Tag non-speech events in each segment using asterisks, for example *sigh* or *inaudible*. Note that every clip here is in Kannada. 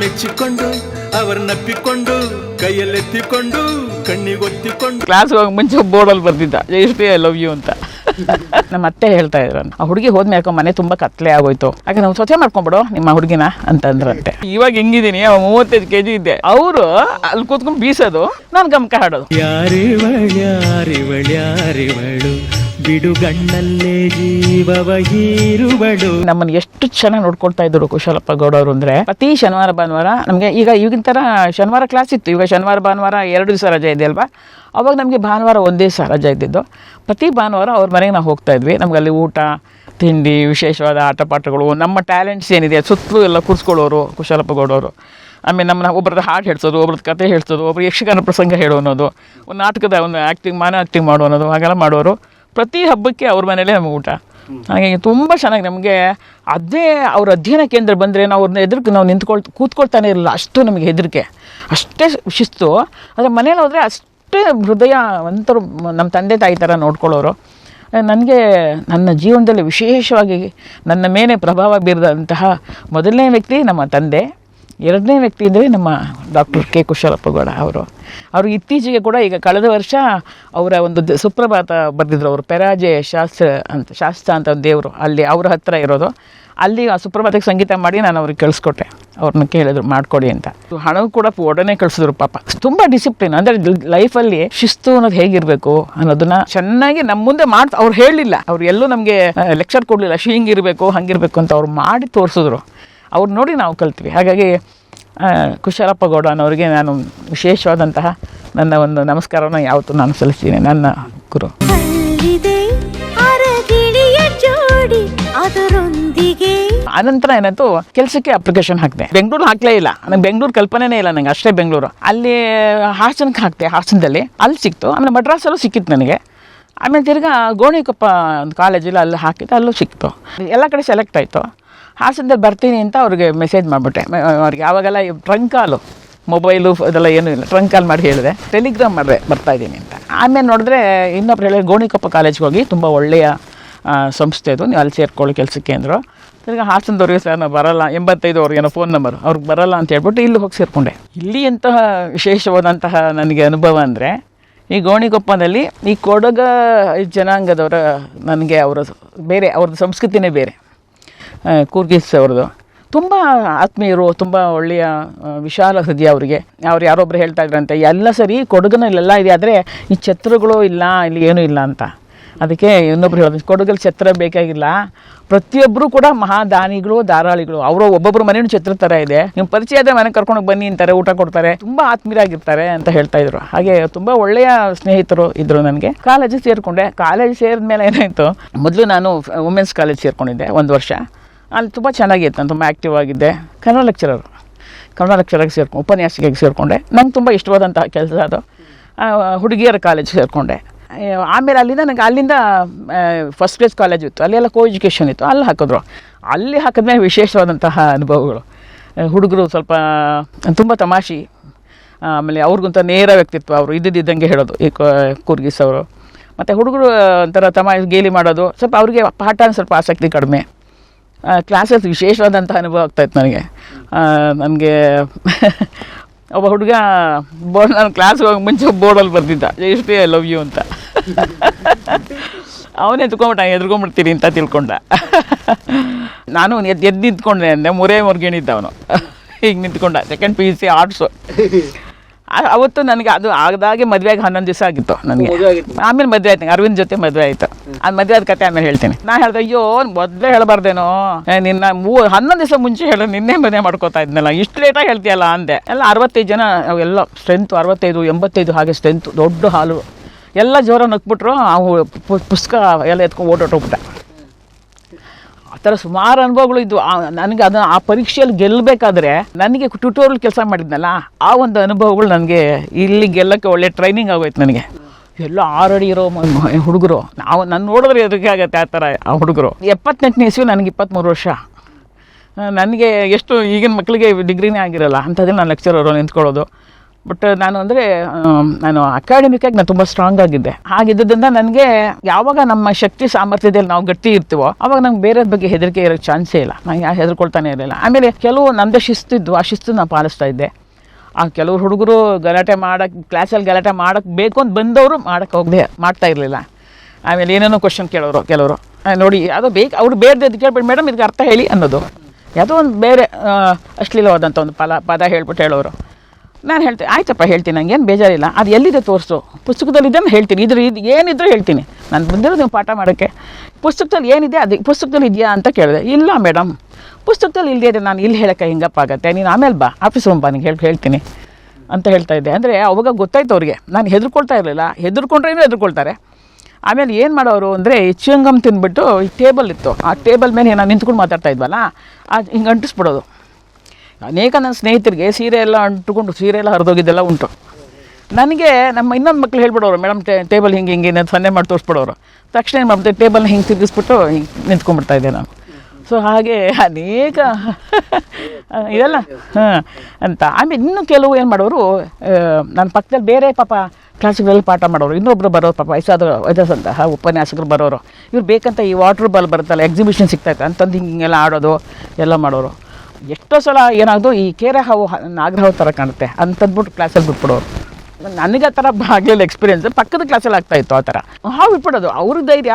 ಮೆಚ್ಚಿಕೊಂಡು ಅವರನ್ನಪ್ಪಿಕೊಂಡು ಕೈಯಲ್ಲೆತ್ತಿಕೊಂಡು ಕಣ್ಣಿಗೊತ್ತಿಕೊಂಡು. ಕ್ಲಾಸ್ ಹೋಗಿ ಮುಂಚೆ ಬೋರ್ಡಲ್ಲಿ ಬರ್ತಿದ್ದ. ಎಷ್ಟೇ ಐ ಲವ್ ಯು ಅಂತ. ನಮ್ಮ ಅತ್ತೆ ಹೇಳ್ತಾ ಇದ್ರು ಆ ಹುಡುಗಿ ಹೋದ್ಮೇಲೆ ಯಾಕೋ ಮನೆ ತುಂಬಾ ಕತ್ಲೆ ಆಗೋಯ್ತು. ಯಾಕೆ ನಾವು ಸ್ವಚ್ಛ ಮಾಡ್ಕೊಂಬಿಡು ನಿಮ್ಮ ಹುಡುಗಿನ ಅಂತಂದ್ರಂತೆ. ಇವಾಗ ಹೆಂಗಿದೀನಿ ಅವ ಮೂವತ್ತೈದು ಕೆ ಜಿ ಇದ್ದೆ. ಅವರು ಅಲ್ಲಿ ಕೂತ್ಕೊಂಡು ಬೀಸೋದು ನಾನು ಗಮಕ ಹಾಡೋದು. ಯಾರಿವಳ್ಯಾರಿವಳ್ಯಾರಿವಳು ಬಿಡುಗಣ್ಣಲ್ಲೇ ಜೀವವ ಹೀರುವಳು. ನಮ್ಮನ್ನ ಎಷ್ಟು ಚೆನ್ನಾಗಿ ನೋಡ್ಕೊಳ್ತಾ ಇದ್ರು ಕುಶಲಪ್ಪ ಗೌಡ ಅಂದ್ರೆ. ಪ್ರತಿ ಶನಿವಾರ, ಭಾನುವಾರ, ನಮಗೆ ಈಗ ಈಗಿನ ತರ ಶನಿವಾರ ಕ್ಲಾಸ್ ಇತ್ತು. ಈಗ ಶನಿವಾರ, ಭಾನುವಾರ ಎರಡು ದಿವಸ ರಜೆ ಇದೆ ಅಲ್ವಾ? ಅವಾಗ ನಮಗೆ ಭಾನುವಾರ ಒಂದೇ ದಿವಸ ರಜೆ ಇದ್ದಿದ್ದು. ಪ್ರತಿ ಭಾನುವಾರ ಅವ್ರ ಮನೆಗೆ ನಾವು ಹೋಗ್ತಾ ಇದ್ವಿ. ನಮ್ಗೆ ಅಲ್ಲಿ ಊಟ, ತಿಂಡಿ, ವಿಶೇಷವಾದ ಆಟ ಪಾಠಗಳು ನಮ್ಮ ಟ್ಯಾಲೆಂಟ್ಸ್ ಏನಿದೆ, ಸುತ್ತಲೂ ಎಲ್ಲ ಕೂರಿಸ್ಕೊಳ್ಳೋರು ಕುಶಲಪ್ಪ ಗೌಡವರು. ಆಮೇಲೆ ನಮ್ಮನ್ನ ಒಬ್ರದ್ದು ಹಾಡು ಹೇಳ್ಸೋದು, ಒಬ್ರದ್ದು ಕತೆ ಹೇಳ್ಸೋದು, ಒಬ್ರು ಯಕ್ಷಗಾನ ಪ್ರಸಂಗ ಹೇಳೋ ಅನ್ನೋದು, ಒಂದು ನಾಟಕದ ಒಂದು ಆ್ಯಕ್ಟಿಂಗ್ ಮಾನ ಆ್ಯಕ್ಟಿಂಗ್ ಮಾಡೋ ಅನ್ನೋದು, ಹಾಗೆಲ್ಲ ಮಾಡೋರು ಪ್ರತಿ ಹಬ್ಬಕ್ಕೆ ಅವ್ರ ಮನೇಲೇ ನಮಗೆ ಊಟ. ಹಾಗಾಗಿ ತುಂಬ ಚೆನ್ನಾಗಿ ನಮಗೆ ಅದೇ ಅವ್ರ ಅಧ್ಯಯನ ಕೇಂದ್ರ ಬಂದರೆ ನಾವು ಅವ್ರನ್ನ ಎದುರಿಗೆ ನಾವು ನಿಂತ್ಕೊಳ್, ಕೂತ್ಕೊಳ್ತಾನೆ ಇರಲಿಲ್ಲ ಅಷ್ಟು ನಮಗೆ ಹೆದರಿಕೆ. ಅಷ್ಟೇ ಶಿಸ್ತು. ಆದರೆ ಮನೇಲಿ ಹೋದರೆ ಅಷ್ಟೇ ಹೃದಯ ಒಂಥರ ನಮ್ಮ ತಂದೆ ತಾಯಿ ಥರ ನೋಡ್ಕೊಳ್ಳೋರು. ನನಗೆ ನನ್ನ ಜೀವನದಲ್ಲಿ ವಿಶೇಷವಾಗಿ ನನ್ನ ಮೇಲೆ ಪ್ರಭಾವ ಬೀರಿದಂತಹ ಮೊದಲನೇ ವ್ಯಕ್ತಿ ನಮ್ಮ ತಂದೆ. ಎರಡನೇ ವ್ಯಕ್ತಿ ಅಂದರೆ ನಮ್ಮ ಡಾಕ್ಟರ್ ಕೆ ಕುಶಲಪ್ಪಗೌಡ ಅವರು. ಅವರು ಇತ್ತೀಚೆಗೆ ಕೂಡ ಈಗ ಕಳೆದ ವರ್ಷ ಅವರ ಒಂದು ಸುಪ್ರಭಾತ ಬರೆದಿದ್ರು ಅವರು ಪೆರಾಜೆ ಶಾಸ್ತ್ರ ಅಂತ ಶಾಸ್ತ್ರ ಅಂತ ದೇವರು ಅಲ್ಲಿ ಅವ್ರ ಹತ್ತಿರ ಇರೋದು. ಅಲ್ಲಿ ಆ ಸುಪ್ರಭಾತಕ್ಕೆ ಸಂಗೀತ ಮಾಡಿ ನಾನು ಅವ್ರಿಗೆ ಕಳಿಸ್ಕೊಟ್ಟೆ. ಅವ್ರನ್ನ ಕೇಳಿದ್ರು ಮಾಡಿಕೊಡಿ ಅಂತ. ಹಣ ಕೂಡ ಒಡನೆ ಕಳಿಸಿದ್ರು ಪಾಪ. ತುಂಬ ಡಿಸಿಪ್ಲಿನ್ ಅಂದರೆ ಲೈಫಲ್ಲಿ ಶಿಸ್ತು ಅನ್ನೋದು ಹೇಗಿರಬೇಕು ಅನ್ನೋದನ್ನ ಚೆನ್ನಾಗಿ ನಮ್ಮ ಮುಂದೆ ಮಾಡ್ತಾ ಅವ್ರು ಹೇಳಲಿಲ್ಲ ಅವ್ರು ಎಲ್ಲೂ ನಮಗೆ ಲೆಕ್ಚರ್ ಕೊಡಲಿಲ್ಲ. ಹಿಂಗಿರಬೇಕು, ಹಂಗಿರಬೇಕು ಅಂತ ಅವ್ರು ಮಾಡಿ ತೋರಿಸಿದ್ರು. ಅವ್ರು ನೋಡಿ ನಾವು ಕಲ್ತ್ವಿ. ಹಾಗಾಗಿ ಕುಶಲಪ್ಪ ಗೌಡ ಅನ್ನೋರಿಗೆ ನಾನು ವಿಶೇಷವಾದಂತಹ ನನ್ನ ಒಂದು ನಮಸ್ಕಾರವನ್ನು ಯಾವತ್ತೂ ನಾನು ಸಲ್ಲಿಸ್ತೀನಿ. ನನ್ನ ಗುರು. ಅನಂತರ ಏನಾಯ್ತು ಕೆಲಸಕ್ಕೆ ಅಪ್ಲಿಕೇಶನ್ ಹಾಕಿದೆ. ಬೆಂಗಳೂರು ಹಾಕ್ಲೇ ಇಲ್ಲ. ನಂಗೆ ಬೆಂಗಳೂರು ಕಲ್ಪನೆನೇ ಇಲ್ಲ ನಂಗೆ ಅಷ್ಟೇ ಬೆಂಗಳೂರು. ಅಲ್ಲಿ ಹಾಸನಕ್ಕೆ ಹಾಕ್ತೆ ಹಾಸನದಲ್ಲಿ. ಅಲ್ಲಿ ಸಿಕ್ತು. ಆಮೇಲೆ ಮಡ್ರಾಸಲ್ಲೂ ಸಿಕ್ಕಿತ್ತು ನನಗೆ. ಆಮೇಲೆ ತಿರ್ಗಾ ಗೋಣಿಕೊಪ್ಪ ಒಂದು ಕಾಲೇಜಲ್ಲಿ ಅಲ್ಲಿ ಹಾಕಿದ್ದು ಅಲ್ಲೂ ಸಿಕ್ತು. ಎಲ್ಲ ಕಡೆ ಸೆಲೆಕ್ಟ್ ಆಯಿತು. ಹಾಸನದಲ್ಲಿ ಬರ್ತೀನಿ ಅಂತ ಅವ್ರಿಗೆ ಮೆಸೇಜ್ ಮಾಡಿಬಿಟ್ಟೆ. ಅವ್ರಿಗೆ ಆವಾಗೆಲ್ಲ ಟ್ರಂಕ್ ಕಾಲು ಮೊಬೈಲು ಅದೆಲ್ಲ ಏನು ಇಲ್ಲ ಟ್ರಂಕ್ ಕಾಲ್ ಮಾಡಿ ಹೇಳಿದೆ. ಟೆಲಿಗ್ರಾಮ್ ಮಾಡಿದೆ ಬರ್ತಾಯಿದ್ದೀನಿ ಅಂತ. ಆಮೇಲೆ ನೋಡಿದ್ರೆ ಇನ್ನೊಬ್ರು ಹೇಳಿದ್ರೆ, ಗೋಣಿಕೊಪ್ಪ ಕಾಲೇಜ್ಗೆ ಹೋಗಿ ತುಂಬ ಒಳ್ಳೆಯ ಸಂಸ್ಥೆ ಅದು, ನೀವು ಅಲ್ಲಿ ಸೇರ್ಕೊಳ್ಳಿ ಕೆಲಸಕ್ಕೆ ಅಂದರು. ತಿರ್ಗಿ ಹಾಸನದವ್ರಿಗೆ ಸರ್, ನಾವು ಬರಲ್ಲ ಎಂಬತ್ತೈದು ಫೋನ್ ನಂಬರ್ ಅವ್ರಿಗೆ ಬರಲ್ಲ ಅಂತ ಹೇಳ್ಬಿಟ್ಟು ಇಲ್ಲಿ ಹೋಗಿ ಸೇರಿಕೊಂಡೆ. ಇಲ್ಲಿ ಎಂತಹ ವಿಶೇಷವಾದಂತಹ ನನಗೆ ಅನುಭವ ಅಂದರೆ, ಈ ಗೋಣಿಕೊಪ್ಪದಲ್ಲಿ ಈ ಕೊಡಗ ಜನಾಂಗದವರ, ನನಗೆ ಅವರ ಬೇರೆ, ಅವ್ರದ್ದು ಸಂಸ್ಕೃತಿನೇ ಬೇರೆ. ಕೂರ್ಗಿಸ್ ಅವ್ರದ್ದು. ತುಂಬ ಆತ್ಮೀಯರು, ತುಂಬ ಒಳ್ಳೆಯ ವಿಶಾಲ ಹೃದಯ ಅವರಿಗೆ. ಅವ್ರು ಯಾರೊಬ್ಬರು ಹೇಳ್ತಾ ಇದ್ರಂತೆ, ಎಲ್ಲ ಸರಿ ಕೊಡಗಿನಲ್ಲೆಲ್ಲ ಇದೆ, ಆದರೆ ಈ ಛತ್ರಗಳು ಇಲ್ಲ, ಇಲ್ಲಿ ಏನೂ ಇಲ್ಲ ಅಂತ. ಅದಕ್ಕೆ ಇನ್ನೊಬ್ರು ಹೇಳೋದು ಕೊಡಗಲ್ಲಿ ಛತ್ರ ಬೇಕಾಗಿಲ್ಲ. ಪ್ರತಿಯೊಬ್ಬರು ಕೂಡ ಮಹಾದಾನಿಗಳು ಧಾರಾಳಿಗಳು ಅವರು ಒಬ್ಬೊಬ್ಬರು ಮನೇನು ಛತ್ರ ಥರ ಇದೆ. ನಿಮ್ಮ ಪರಿಚಯ ಆದರೆ ಮನೆಗೆ ಕರ್ಕೊಂಡು ಬನ್ನಿ ಅಂತಾರೆ, ಊಟ ಕೊಡ್ತಾರೆ. ತುಂಬ ಆತ್ಮೀಯರಾಗಿರ್ತಾರೆ ಅಂತ ಹೇಳ್ತಾ ಇದ್ರು. ಹಾಗೆ ತುಂಬ ಒಳ್ಳೆಯ ಸ್ನೇಹಿತರು ಇದ್ರು ನನಗೆ. ಕಾಲೇಜಿಗೆ ಸೇರಿಕೊಂಡೆ. ಕಾಲೇಜ್ ಸೇರಿದ ಮೇಲೆ ಏನಾಯಿತು? ಮೊದಲು ನಾನು ವುಮೆನ್ಸ್ ಕಾಲೇಜ್ ಸೇರಿಕೊಂಡಿದ್ದೆ, ಒಂದು ವರ್ಷ. ಅಲ್ಲಿ ತುಂಬ ಚೆನ್ನಾಗಿತ್ತು, ನಾನು ತುಂಬ ಆ್ಯಕ್ಟಿವ್ ಆಗಿದ್ದೆ. ಕನ್ನಡ ಲೆಕ್ಚರರು ಕನ್ನಡ ಲೆಕ್ಚರಾಗಿ ಸೇರ್ಕೊಂಡು ಉಪನ್ಯಾಸಕಿಗೆ ಸೇರಿಕೊಂಡೆ. ನಂಗೆ ತುಂಬ ಇಷ್ಟವಾದಂತಹ ಕೆಲಸ ಅದು. ಹುಡುಗಿಯರ ಕಾಲೇಜ್ ಸೇರಿಕೊಂಡೆ. ಆಮೇಲೆ ಅಲ್ಲಿಂದ ನನಗೆ ಅಲ್ಲಿಂದ ಫಸ್ಟ್ ಕ್ಲಾಸ್ ಕಾಲೇಜ್ ಇತ್ತು. ಅಲ್ಲೆಲ್ಲ ಕೋ ಎಜುಕೇಷನ್ ಇತ್ತು. ಅಲ್ಲಿ ಹಾಕಿದ್ರು. ಅಲ್ಲಿ ಹಾಕಿದ್ಮೇಲೆ ವಿಶೇಷವಾದಂತಹ ಅನುಭವಗಳು. ಹುಡುಗರು ಸ್ವಲ್ಪ ತುಂಬ ತಮಾಷೆ. ಆಮೇಲೆ ಅವ್ರಿಗಂತ ನೇರ ವ್ಯಕ್ತಿತ್ವ ಅವರು. ಇದ್ದಿದ್ದಂಗೆ ಹೇಳೋದು, ಈ ಕೂರ್ಗಿಸ್ ಅವರು. ಮತ್ತು ಹುಡುಗರು ಒಂಥರ ತಮಾಷೆ, ಗೇಲಿ ಮಾಡೋದು. ಸ್ವಲ್ಪ ಅವರಿಗೆ ಪಾಠ ಸ್ವಲ್ಪ ಆಸಕ್ತಿ ಕಡಿಮೆ. ಕ್ಲಾಸಸ್ ವಿಶೇಷವಾದಂಥ ಅನುಭವ ಆಗ್ತಾಯಿತ್ತು ನನಗೆ. ನನಗೆ *laughs* ಒಬ್ಬ ಹುಡುಗ ಬೋರ್ಡ್ ನಾನು ಕ್ಲಾಸ್ಗೆ ಹೋಗಿ ಮುಂಚೆ ಬೋರ್ಡಲ್ಲಿ ಬರ್ತಿದ್ದ. ಜಯಶ್ರೀ ಐ ಲವ್ ಯು ಅಂತ. *laughs* ಅವನೇ ಎತ್ಕೊಂಬಿಟ್ಟ ಎದ್ಕೊಂಬಿಡ್ತೀನಿ ಅಂತ ತಿಳ್ಕೊಂಡ. *laughs* ನಾನು ಎದ್ದು ಎದ್ದು ನಿಂತ್ಕೊಂಡೆ ಅಂದೆ. ಮುರೇ ಮುರ್ಗೇಣಿದ್ದ ಅವನು. ಈಗ ನಿಂತ್ಕೊಂಡ. Second P U C arts ಅವತ್ತು ನನಗೆ ಅದು ಆಗದಾಗೆ ಮದುವೆಗೆ ಹನ್ನೊಂದು ದಿವಸ ಆಗಿತ್ತು ನನಗೆ. ಆಮೇಲೆ ಮದುವೆ ಆಯ್ತು ಅರವಿಂದ್ ಜೊತೆ ಮದುವೆ ಆಯಿತು. ಅದು ಮದುವೆ ಆದ ಕತೆ ಆಮೇಲೆ ಹೇಳ್ತೀನಿ. ನಾ ಹೇಳ್ದೆ, ಅಯ್ಯೋ ಮೊದಲೇ ಹೇಳಬಾರ್ದೇನೋ? ನಿನ್ನ ಮೂ ಹನ್ನೊಂದು ದಿವಸ ಮುಂಚೆ ಹೇಳ, ನಿನ್ನೆ ಮದುವೆ ಮಾಡ್ಕೋತಾ ಇದ್ನಲ್ಲ, ಇಷ್ಟು ಲೇಟಾಗಿ ಹೇಳ್ತೀಯಲ್ಲ ಅಂದೆ. ಎಲ್ಲ ಅರವತ್ತೈದು ಜನ, ಎಲ್ಲ ಸ್ಟ್ರೆಂತ್ ಅರವತ್ತೈದು, ಎಂಬತ್ತೈದು ಹಾಗೆ ಸ್ಟ್ರೆಂತ್ ದೊಡ್ಡ ಹಾಲು. ಎಲ್ಲ ಜೋರ ನಕ್ಬಿಟ್ರು, ಅವು ಪುಸ್ತಕ ಎಲ್ಲ ಎತ್ಕೊಂಡು ಓಡೋಟೋಗ್ಬಿಟ್ಟ ಆ ಥರ ಸುಮಾರು ಅನುಭವಗಳು ಇದ್ವು. ನನಗೆ ಅದು ಆ ಪರೀಕ್ಷೆಯಲ್ಲಿ ಗೆಲ್ಲಬೇಕಾದ್ರೆ ನನಗೆ ಟ್ಯೂಟೋರಿಯಲ್ ಕೆಲಸ ಮಾಡಿದ್ನಲ್ಲ, ಆ ಒಂದು ಅನುಭವಗಳು ನನಗೆ ಇಲ್ಲಿ ಗೆಲ್ಲಕ್ಕೆ ಒಳ್ಳೆ ಟ್ರೈನಿಂಗ್ ಆಗೋಯ್ತು ನನಗೆ. ಎಲ್ಲ ಆರಡಿ ಇರೋ ಹುಡುಗರು. ನಾವು ನಾನು ನೋಡಿದ್ರೆ ಎದುರಿಗೆ ಆಗತ್ತೆ ಆ ಥರ ಆ ಹುಡುಗರು. ಎಪ್ಪತ್ತೆಂಟನೇ ಇಸ್ವಿ ನನಗೆ ಇಪ್ಪತ್ತ್ಮೂರು ವರ್ಷ. ನನಗೆ ಎಷ್ಟು ಈಗಿನ ಮಕ್ಕಳಿಗೆ ಡಿಗ್ರಿನೇ ಆಗಿರಲ್ಲ ಅಂಥದ್ದೇ ನಾನು ಲೆಕ್ಚರರು ನಿಂತ್ಕೊಳ್ಳೋದು. ಬಟ್ ನಾನು ಅಂದರೆ ನಾನು ಅಕಾಡೆಮಿಕಾಗಿ ನಾನು ತುಂಬ ಸ್ಟ್ರಾಂಗ್ ಆಗಿದ್ದೆ. ಹಾಗಿದ್ದರಿಂದ ನನಗೆ ಯಾವಾಗ ನಮ್ಮ ಶಕ್ತಿ ಸಾಮರ್ಥ್ಯದಲ್ಲಿ ನಾವು ಗಟ್ಟಿ ಇರ್ತೀವೋ, ಅವಾಗ ನಂಗೆ ಬೇರೆಯವ್ರ ಬಗ್ಗೆ ಹೆದರಿಕೆ ಇರೋ ಚಾನ್ಸೇ ಇಲ್ಲ. ನಾನು ಯಾರು ಹೆದರ್ಕೊಳ್ತಾನೆ ಇರಲಿಲ್ಲ. ಆಮೇಲೆ ಕೆಲವು ನಂದು ಶಿಸ್ತು ಇದ್ದು ಆ ಶಿಸ್ತು ನಾನು ಪಾಲಿಸ್ತಾ ಇದ್ದೆ. ಆ ಕೆಲವ್ರು ಹುಡುಗರು ಗಲಾಟೆ ಮಾಡಕ್ಕೆ ಕ್ಲಾಸಲ್ಲಿ ಗಲಾಟೆ ಮಾಡಕ್ಕೆ ಬೇಕು ಅಂತ ಬಂದವರು ಮಾಡಕ್ಕೆ ಹೋಗದೆ, ಮಾಡ್ತಾ ಇರಲಿಲ್ಲ. ಆಮೇಲೆ ಏನೇನೋ ಕ್ವಶನ್ ಕೇಳೋರು, ಕೆಲವರು. ನೋಡಿ, ಯಾವುದೋ ಬೇಕು, ಅವ್ರು ಬೇರೆ ಕೇಳ್ಬಿಟ್ಟು ಮೇಡಮ್ ಇದಕ್ಕೆ ಅರ್ಥ ಹೇಳಿ, ಅನ್ನೋದು. ಯಾವುದೋ ಒಂದು ಬೇರೆ ಅಶ್ಲೀಲವಾದಂಥ ಒಂದು ಪದ ಪದ ಹೇಳ್ಬಿಟ್ಟು ಹೇಳೋರು. ನಾನು ಹೇಳ್ತೀನಿ ಆಯ್ತಪ್ಪ, ಹೇಳ್ತೀನಿ ನನಗೇನು ಬೇಜಾರಿಲ್ಲ. ಅದು ಎಲ್ಲಿದೆ ತೋರಿಸು? ಪುಸ್ತಕದಲ್ಲಿದೆ ನಾನು ಹೇಳ್ತೀನಿ. ಇದ್ರ, ಇದು ಏನಿದ್ರು ಹೇಳ್ತೀನಿ. ನಾನು ಬಂದಿರೋದು ನೀವು ಪಾಠ ಮಾಡೋಕ್ಕೆ. ಪುಸ್ತಕದಲ್ಲಿ ಏನಿದೆ ಅದು ಪುಸ್ತಕದಲ್ಲಿ ಇದೆಯಾ ಅಂತ ಕೇಳಿದೆ. ಇಲ್ಲ ಮೇಡಮ್. ಪುಸ್ತಕದಲ್ಲಿ ಇಲ್ಲದೆ ಇದೆ ನಾನು ಇಲ್ಲಿ ಹೇಳೋಕ್ಕೆ ಹಿಂಗಪ್ಪ ಆಗುತ್ತೆ. ನೀನು ಆಮೇಲೆ ಬಾ, ಆಫೀಸ್ ಬಾ, ನಿಂಗೆ ಹೇಳಿ, ಹೇಳ್ತೀನಿ ಅಂತ ಹೇಳ್ತಾ ಇದ್ದೆ. ಅಂದರೆ ಅವಾಗ ಗೊತ್ತಾಯ್ತು ಅವ್ರಿಗೆ. ನಾನು ಹೆದರ್ಕೊಳ್ತಾ ಇರಲಿಲ್ಲ. ಹೆದರ್ಕೊಂಡ್ರೇನು ಹೆದರ್ಕೊಳ್ತಾರೆ. ಆಮೇಲೆ ಏನು ಮಾಡೋರು ಅಂದರೆ ಚಿಂಗಮ್ ತಿಂದ್ಬಿಟ್ಟು ಈ ಟೇಬಲ್ ಇತ್ತು. ಆ ಟೇಬಲ್ ಮೇಲೆ ನಾನು ನಿಂತ್ಕೊಂಡು ಮಾತಾಡ್ತಾ ಇದ್ವಲ್ಲ ಅದು ಹಿಂಗೆ ಅಂಟಿಸ್ಬಿಡೋದು. ಅನೇಕ ನನ್ನ ಸ್ನೇಹಿತರಿಗೆ ಸೀರೆ ಎಲ್ಲ ಅಂಟುಕೊಂಡು, ಸೀರೆ ಎಲ್ಲ ಹರಿದೋಗಿದ್ದೆಲ್ಲ ಉಂಟು. ನನಗೆ ನಮ್ಮ ಇನ್ನೊಂದು ಮಕ್ಳು ಹೇಳ್ಬಿಡೋರು, ಮೇಡಮ್ ಟೇಬಲ್ ಹಿಂಗೆ ಹಿಂಗೆ ನಾನು ಸನ್ನೆ ಮಾಡಿ ತೋರಿಸ್ಬಿಡೋರು. ತಕ್ಷಣ ಏನು ಮಾಡ್ಬಿಟ್ಟು ಟೇಬಲ್ನ ಹಿಂಗೆ ತಿರುಗಿಸ್ಬಿಟ್ಟು ಹಿಂಗೆ ನಿಂತ್ಕೊಂಡ್ಬಿಡ್ತಾ ಇದ್ದೆ ನಾನು. ಸೊ ಹಾಗೆ ಅನೇಕ *laughs* ಇದೆಲ್ಲ, ಹಾಂ, ಅಂತ. ಆಮೇಲೆ ಇನ್ನೂ ಕೆಲವು ಏನು ಮಾಡೋರು ನನ್ನ ಪಕ್ಕದಲ್ಲಿ ಬೇರೆ ಪಾಪ ಕ್ಲಾಸ್ಗಳಲ್ಲಿ ಪಾಠ ಮಾಡೋರು ಇನ್ನೊಬ್ಬರು ಬರೋರು ಪಾಪ ವಯಸ್ಸಾದ ವಯಸ್ಸಂತಹ ಉಪನ್ಯಾಸಕರು ಬರೋರು. ಇವ್ರು ಬೇಕಂತ ಈ ವಾಟರ್ ಬಾಲ್ ಬರುತ್ತಲ್ಲ ಎಕ್ಸಿಬಿಷನ್ ಸಿಗ್ತಾಯಿತ್ತು ಅಂತಂದು ಹಿಂಗೆಲ್ಲ ಆಡೋದು, ಎಲ್ಲ ಮಾಡೋರು. ಎಷ್ಟೋ ಸಲ ಏನಾಗೋದು, ಈ ಕೇರೆ ಹಾವು, ನಾಗರಹಾವು ಥರ ಕಾಣುತ್ತೆ, ಅಂತಂದ್ಬಿಟ್ಟು ಕ್ಲಾಸಲ್ಲಿ ಬಿಟ್ಬಿಡೋರು. ನನಗೆ ಆ ಥರ ಆಗಲಿಲ್ಲ ಎಕ್ಸ್ಪೀರಿಯನ್ಸ್ ಪಕ್ಕದ ಕ್ಲಾಸಲ್ಲಿ ಆಗ್ತಾ ಇತ್ತು ಆ ಥರ. ಹಾವು ಇಟ್ಬಿಡೋದು ಅವ್ರ ಧೈರ್ಯ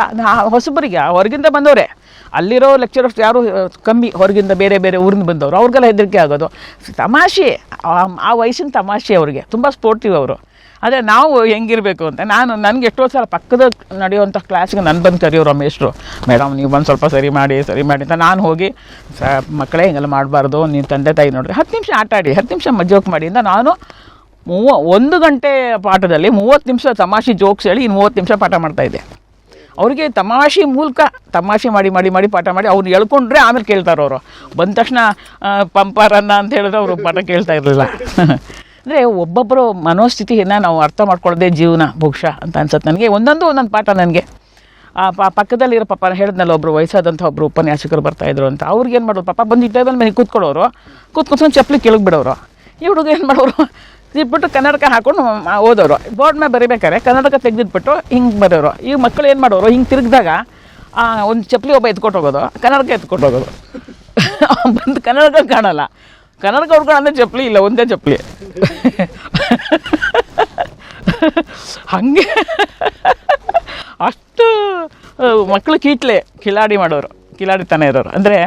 ಹೊಸಬರಿಗೆ, ಹೊರಗಿಂದ ಬಂದವರೇ. ಅಲ್ಲಿರೋ ಲೆಕ್ಚರರ್ಸ್ ಯಾರು ಕಮ್ಮಿ, ಹೊರಗಿಂದ ಬೇರೆ ಬೇರೆ ಊರಿಂದ ಬಂದವರು. ಅವ್ರಿಗೆಲ್ಲ ಹೆದರಿಕೆ ಆಗೋದು. ತಮಾಷೆ, ಆ- ವಯಸ್ಸಿನ ತಮಾಷೆ ಅವ್ರಿಗೆ. ತುಂಬ ಸ್ಪೋರ್ಟಿವ್ ಅವರು. ಆದರೆ ನಾವು ಹೆಂಗಿರಬೇಕು ಅಂತ. ನಾನು, ನನಗೆ ಎಷ್ಟೋ ಸಲ ಪಕ್ಕದ ನಡೆಯುವಂಥ ಕ್ಲಾಸ್ಗೆ ನನ್ನ ಬಂದು ಕರೆಯೋರು ರಮೇಶ್ರು. ಮೇಡಮ್, ನೀವು ಬಂದು ಸ್ವಲ್ಪ ಸರಿ ಮಾಡಿ ಸರಿ ಮಾಡಿ ಅಂತ ನಾನು ಹೋಗಿ ಸ ಮಕ್ಕಳೇ ಹಿಂಗೆಲ್ಲ ಮಾಡಬಾರ್ದು. ನೀವು ತಂದೆ ತಾಯಿ ನೋಡಿರಿ. ಹತ್ತು ನಿಮಿಷ ಆಟ ಆಡಿ ಹತ್ತು ನಿಮಿಷ ಮಾಡಿ ಅಂತ ನಾನು ಮೂವ, ಒಂದು ಗಂಟೆ ಪಾಠದಲ್ಲಿ ಮೂವತ್ತು ನಿಮಿಷ ತಮಾಷೆ ಜೋಕ್ಸ್ ಹೇಳಿ ಇನ್ನು ಮೂವತ್ತು ನಿಮಿಷ ಪಾಠ ಮಾಡ್ತಾಯಿದ್ದೆ ಅವರಿಗೆ ತಮಾಷೆ ಮೂಲಕ ತಮಾಷೆ ಮಾಡಿ ಮಾಡಿ ಮಾಡಿ ಪಾಠ ಮಾಡಿ ಅವ್ರು ಹೇಳ್ಕೊಂಡ್ರೆ ಆಮೇಲೆ ಕೇಳ್ತಾರೆ ಅವರು. ಬಂದ ತಕ್ಷಣ ಪಂಪಾರನ್ನ ಅಂತ ಹೇಳಿದ್ರೆ ಅವರು ಪಾಠ ಕೇಳ್ತಾ ಇರಲಿಲ್ಲ. *laughs* ಅಂದರೆ ಒಬ್ಬೊಬ್ಬರು ಮನೋಸ್ಥಿತಿಯನ್ನು ನಾವು ಅರ್ಥ ಮಾಡ್ಕೊಳ್ಳೋದೇ ಜೀವನ ಬಹುಶಃ ಅಂತ ಅನ್ಸುತ್ತೆ ನನಗೆ. ಒಂದೊಂದು ಒಂದೊಂದು ಪಾಠ ನನಗೆ. ಆ ಪಕ್ಕದಲ್ಲಿರೋ ಪಾಪ ಹೇಳಿದ್ನಲ್ಲ ಒಬ್ಬರು ವಯಸ್ಸಾದಂಥ ಒಬ್ಬರು ಉಪನ್ಯಾಸಕರು ಬರ್ತಾಯಿದ್ರು ಅಂತ. ಅವ್ರಿಗೆ ಏನು ಮಾಡೋರು ಪಾಪ ಬಂದು ಟೇಬಲ್ ಮೇಲೆ ಕೂತ್ಕೊಳ್ಳೋರು. ಕೂತ್ಕೊಂಡು ಚಪ್ಪಲಿ ಕೆಳಗೆ ಬಿಡೋರು. ಈ ಹುಡುಗ ಏನು ಮಾಡೋರು? ಇಟ್ಬಿಟ್ಟು ಕನ್ನಡಕ ಹಾಕೊಂಡು ಓದೋರು. ಬೋರ್ಡ್ ಮೇಲೆ ಬರಿಬೇಕಾರೆ ಕನ್ನಡಕ ತೆಗೆದಿಟ್ಬಿಟ್ಟು ಹಿಂಗೆ ಬರೋರು ಈ ಮಕ್ಕಳು ಏನು ಮಾಡೋರು? ಹಿಂಗೆ ತಿರುಗಿದಾಗ ಒಂದು ಚಪ್ಪಲಿ ಒಬ್ಬ ಎತ್ಕೊಟ್ಟು ಹೋಗೋದು, ಕನ್ನಡಕ ಎತ್ಕೊಂಡು ಹೋಗೋದು. ಬಂದು ಕನ್ನಡಕ ಕಾಣಲ್ಲ. ಕನ್ನಡಕ ಹುಡ್ಕೊಂಡು ಅಂದರೆ ಚಪ್ಪಲಿ ಇಲ್ಲ, ಒಂದೇ ಚಪ್ಪಲಿ. ಹಾಗೆ ಅಷ್ಟು ಮಕ್ಕಳು ಕೀಟ್ಲೆ, ಕಿಲಾಡಿ ಮಾಡೋರು, ಕಿಲಾಡಿ ತಾನೇ ಇರೋರು. ಅಂದರೆ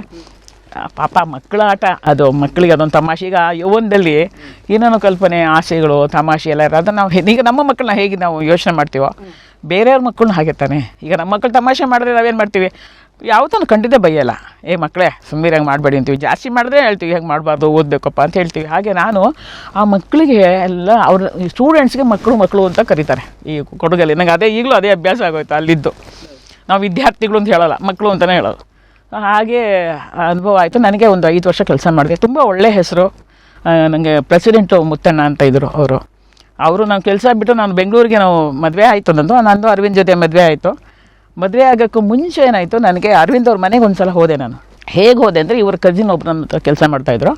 ಪಾಪ ಮಕ್ಕಳ ಆಟ, ಅದು ಮಕ್ಕಳಿಗೆ ಅದೊಂದು ತಮಾಷೆ. ಈಗ ಯೌವನದಲ್ಲಿ ಏನೇನು ಕಲ್ಪನೆ, ಆಸೆಗಳು, ತಮಾಷೆ ಎಲ್ಲ ಅದನ್ನು ನಾವು ಈಗ ನಮ್ಮ ಮಕ್ಕಳನ್ನ ಹೇಗೆ ನಾವು ಯೋಚನೆ ಮಾಡ್ತೀವೋ, ಬೇರೆಯವ್ರ ಮಕ್ಕಳನ್ನ ಹಾಗೆ ತಾನೆ. ಈಗ ನಮ್ಮ ಮಕ್ಕಳು ತಮಾಷೆ ಮಾಡಿದ್ರೆ ನಾವೇನು ಮಾಡ್ತೀವಿ? ಯಾವುದನ್ನು ಖಂಡಿತ ಬೈಯಲ್ಲ. ಏ ಮಕ್ಕಳೇ ಸುಮ್ಮನೆ ಮಾಡಬೇಡಿ ಅಂತೀವಿ. ಜಾಸ್ತಿ ಮಾಡಿದ್ರೆ ಹೇಳ್ತೀವಿ, ಹೇಗೆ ಮಾಡಬಾರ್ದು, ಓದಬೇಕಪ್ಪ ಅಂತ ಹೇಳ್ತೀವಿ. ಹಾಗೆ ನಾನು ಆ ಮಕ್ಕಳಿಗೆ ಎಲ್ಲ ಅವ್ರ ಸ್ಟೂಡೆಂಟ್ಸ್ಗೆ ಮಕ್ಕಳು ಮಕ್ಕಳು ಅಂತ ಕರೀತಾರೆ. ಈ ಕೊಡಗಲ್ಲಿ ನನಗೆ ಅದೇ ಈಗಲೂ ಅದೇ ಅಭ್ಯಾಸ ಆಗೋಯ್ತು ಅಲ್ಲಿದ್ದು. ನಾವು ವಿದ್ಯಾರ್ಥಿಗಳು ಅಂತ ಹೇಳಲ್ಲ, ಮಕ್ಕಳು ಅಂತಲೇ ಹೇಳೋದು. ಹಾಗೆ ಅನುಭವ ಆಯಿತು. ನನಗೆ ಒಂದು ಐದು ವರ್ಷ ಕೆಲಸ ಮಾಡಿದೆ. ತುಂಬ ಒಳ್ಳೆ ಹೆಸರು. ನನಗೆ ಪ್ರೆಸಿಡೆಂಟು ಮುತ್ತಣ್ಣ ಅಂತ ಇದ್ದರು ಅವರು. ಅವರು ನಾವು ಕೆಲಸ ಬಿಟ್ಟು ನಾನು ಬೆಂಗಳೂರಿಗೆ ನಾವು ಮದುವೆ ಆಯಿತು ನಂದು. ನಂದು ಅರವಿಂದ್ ಜೊತೆ ಮದುವೆ ಆಯಿತು. ಮದುವೆ ಆಗೋಕ್ಕೂ ಮುಂಚೆ ಏನಾಯಿತು, ನನಗೆ ಅರವಿಂದ್ ಅವ್ರ ಮನೆಗೆ ಒಂದು ಸಲ ಹೋದೆ ನಾನು. ಹೇಗೆ ಹೋದೆ ಅಂದರೆ ಇವ್ರ ಕಸಿನ್ ಒಬ್ರು ನನ್ನ ಹತ್ರ ಕೆಲಸ ಮಾಡ್ತಾಯಿದ್ರು